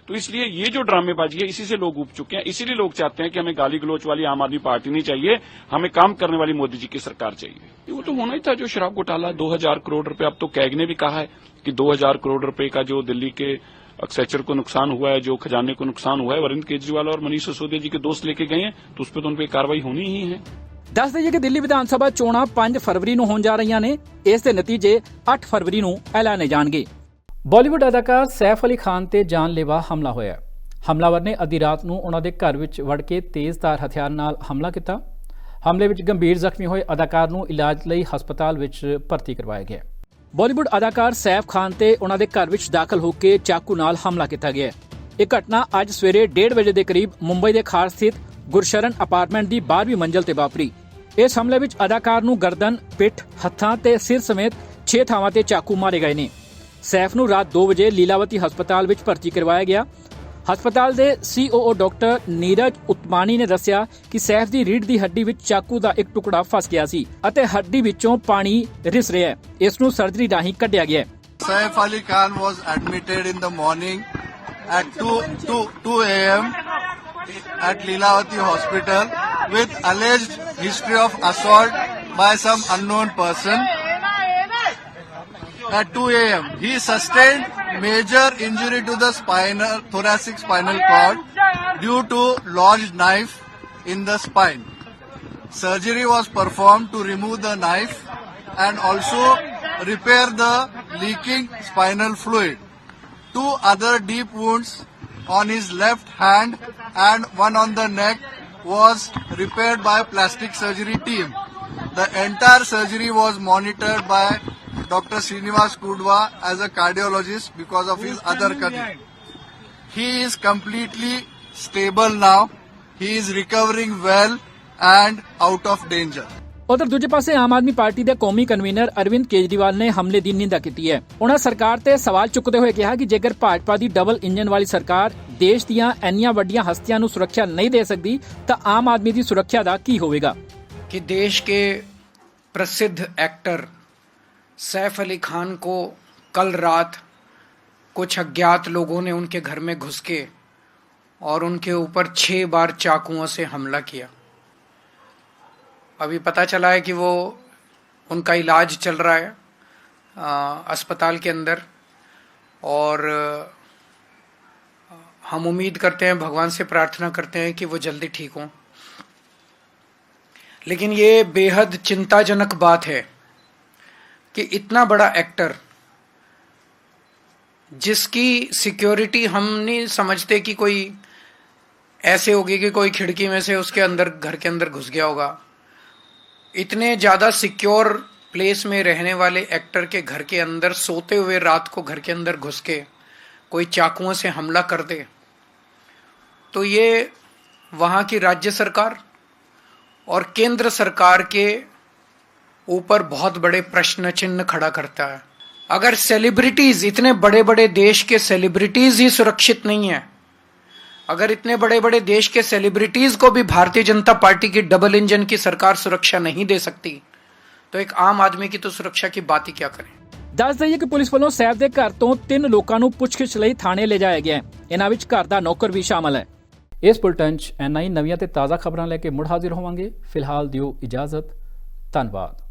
Speaker 8: तो इसलिए ये जो ड्रामेबाजी है, इसी से लोग उब चुके हैं। इसीलिए लोग चाहते हैं कि हमें गाली गलोच वाली आम आदमी पार्टी नहीं चाहिए, हमें काम करने वाली मोदी जी की सरकार चाहिए। वो तो होना ही था जो शराब घोटाला 2000 करोड़ रुपए, अब तो कैग ने भी कहा है कि 2000 करोड़ रुपए का जो दिल्ली के एक्सेचर को नुकसान हुआ है जो खजाने को नुकसान हुआ है अरविंद केजरीवाल और मनीष सिसोदिया जी के दोस्त लेके गए हैं तो उस पर तो उन पर कार्रवाई होनी ही है
Speaker 1: ਦੱਸ ਦਈਏ ਕਿ ਦਿੱਲੀ ਵਿਧਾਨ ਸਭਾ ਚੋਣਾਂ 5 ਫਰਵਰੀ ਨੂੰ ਹੋਣ ਜਾ ਰਹੀਆਂ ਨੇ ਇਸ ਦੇ ਨਤੀਜੇ 8 ਫਰਵਰੀ ਨੂੰ ਐਲਾਨੇ ਜਾਣਗੇ ਬਾਲੀਵੁੱਡ ਅਦਾਕਾਰ ਸੈਫ ਅਲੀ ਖਾਨ ਤੇ ਜਾਨਲੇਵਾ ਹਮਲਾ ਹੋਇਆ ਹਮਲਾਵਰ ਨੇ ਅੱਧੀ ਰਾਤ ਨੂੰ ਉਹਨਾਂ ਦੇ ਘਰ ਵਿੱਚ ਵੜ ਕੇ ਤੇਜ਼ਧਾਰ ਹਥਿਆਰ ਨਾਲ ਹਮਲਾ ਕੀਤਾ ਹਮਲੇ ਵਿੱਚ ਗੰਭੀਰ ਜ਼ਖਮੀ ਹੋਏ ਅਦਾਕਾਰ ਨੂੰ ਇਲਾਜ ਲਈ ਹਸਪਤਾਲ ਵਿੱਚ ਭਰਤੀ ਕਰਵਾਇਆ ਗਿਆ ਬਾਲੀਵੁੱਡ ਅਦਾਕਾਰ ਸੈਫ ਖਾਨ ਤੇ ਉਹਨਾਂ ਦੇ ਘਰ ਵਿੱਚ ਦਾਖਲ ਹੋ ਕੇ ਚਾਕੂ ਨਾਲ ਹਮਲਾ ਕੀਤਾ ਗਿਆ ਇਹ ਘਟਨਾ ਅੱਜ ਸਵੇਰੇ 1:30 ਵਜੇ ਦੇ ਕਰੀਬ ਮੁੰਬਈ ਦੇ ਖਾਰ ਸਥਿਤ ਗੁਰਸ਼ਰਨ ਅਪਾਰਟਮੈਂਟ ਦੀ 12ਵੀਂ ਮੰਜ਼ਲ ਤੇ ਵਾਪਰੀ। ਇਸ ਹਮਲੇ ਵਿੱਚ ਅਦਾਕਾਰ ਨੂੰ ਗਰਦਨ, ਪਿੱਠ, ਹੱਥਾਂ ਤੇ ਸਿਰ ਸਮੇਤ 6 ਥਾਵਾਂ ਤੇ ਚਾਕੂ ਮਾਰੇ ਗਏ ਨੇ। ਸੈਫ ਨੂੰ ਰਾਤ 2 ਵਜੇ ਲੀਲਾਵਤੀ ਹਸਪਤਾਲ ਵਿੱਚ ਭਰਤੀ ਕਰਵਾਇਆ ਗਿਆ ਹਸਪਤਾਲ ਦੇ ਸੀਓਓ ਡਾਕਟਰ ਨੀਰਜ ਉਤਮਾਨੀ ਨੇ ਦੱਸਿਆ ਕਿ ਸੈਫ ਦੀ ਰੀੜ ਦੀ ਹੱਡੀ ਵਿੱਚ ਚਾਕੂ ਦਾ ਇੱਕ ਟੁਕੜਾ ਫਸ ਗਿਆ ਸੀ ਅਤੇ ਹੱਡੀ ਵਿੱਚੋਂ ਪਾਣੀ ਰਿਸ ਰਿਹਾ ਹੈ ਇਸ ਨੂੰ ਸਰਜਰੀ ਰਾਹੀਂ ਕੱਢਿਆ ਗਿਆ ਹੈ
Speaker 9: Saif Ali Khan was admitted in the morning at 2 2 2 am at Leelavati hospital with alleged history of assault by some unknown person At 2 a.m. he sustained major injury to the spinal, thoracic spinal cord due to lodged knife in the spine. Surgery was performed to remove the knife and also repair the leaking spinal fluid. Two other deep wounds on his left hand and one on the neck was repaired by plastic surgery team. The entire surgery was monitored by Dr. Srinivas Kudwa as a cardiologist because of Who his other condition. He is completely stable now. He is recovering well and out of danger.
Speaker 1: ਉਧਰ ਦੂਜੇ ਪਾਸੇ Aam Aadmi party ਦੇ ਕੌਮੀ convener Arvind Kejriwal ਨੇ ਹਮਲੇ ਦੀ ਨਿੰਦਾ ਕੀਤੀ ਹੈ। ਉਹਨਾਂ ਸਰਕਾਰ ਤੇ ਸਵਾਲ ਚੁੱਕਦੇ ਹੋਏ ਕਿਹਾ ਕਿ ਜੇਕਰ ਭਾਜਪਾ ਦੀ ਡਬਲ ਇੰਜਨ ਵਾਲੀ ਸਰਕਾਰ ਦੇਸ਼ ਦੀਆਂ ਇੰਨੀਆਂ ਵੱਡੀਆਂ ਹਸਤੀਆਂ ਨੂੰ ਸੁਰੱਖਿਆ ਨਹੀਂ ਦੇ ਸਕਦੀ ਤਾਂ ਆਮ ਆਦਮੀ ਦੀ ਸੁਰੱਖਿਆ ਦਾ ਕੀ ਹੋਵੇਗਾ?
Speaker 10: ਕਿ ਦੇਸ਼ ਕੇ ਪ੍ਰਸਿੱਧ ਐਕਟਰ सैफ अली खान को कल रात कुछ अज्ञात लोगों ने उनके घर में घुस के और उनके ऊपर छह बार चाकुओं से हमला किया। अभी पता चला है कि वो उनका इलाज चल रहा है अ, अस्पताल के अंदर। और हम उम्मीद करते हैं भगवान से प्रार्थना करते हैं कि वो जल्दी ठीक हों। लेकिन ये बेहद चिंताजनक बात है कि इतना बड़ा एक्टर जिसकी सिक्योरिटी हम नहीं समझते कि कोई ऐसे होगी कि कोई खिड़की में से उसके अंदर, घर के अंदर घुस गया होगा। इतने ज़्यादा सिक्योर प्लेस में रहने वाले एक्टर के घर के अंदर, सोते हुए रात को घर के अंदर घुस के कोई चाकुओं से हमला कर दे। तो ये वहाँ की राज्य सरकार और केंद्र सरकार के ऊपर बहुत बड़े प्रश्न चिन्ह खड़ा करता है अगर सेलिब्रिटीज इतने बड़े बड़े देश के सेलिब्रिटीज ही सुरक्षित नहीं है अगर इतने बड़े बड़े देश के सेलिब्रिटीज को भी भारतीय जनता पार्टी की डबल इंजन की सरकार सुरक्षा नहीं दे सकती तो एक आम आदमी की तो सुरक्षा की बात ही क्या करें
Speaker 1: ਦੱਸ ਦਈਏ ਕਿ ਪੁਲਿਸ ਵੱਲੋਂ ਸੈਫ ਦੇ ਘਰ ਤੋਂ ਤਿੰਨ ਲੋਕਾਂ ਨੂੰ ਪੁੱਛਗਿੱਛ ਲਈ ਥਾਣੇ ਲਿਜਾਇਆ ਗਿਆ ਹੈ ਇਹਨਾਂ ਵਿੱਚ ਘਰ ਦਾ ਨੌਕਰ ਵੀ ਸ਼ਾਮਲ ਹੈ ਇਸ ਬੁਲਟਨ 'ਚ ਐਨਆਈ ਨਵੀਆਂ ਤੇ ਤਾਜ਼ਾ ਖਬਰਾਂ ਲੈ ਕੇ ਮੁੜ ਹਾਜ਼ਰ ਹੋਵਾਂਗੇ ਫਿਲਹਾਲ ਦਿਓ ਇਜਾਜ਼ਤ ਧੰਨਵਾਦ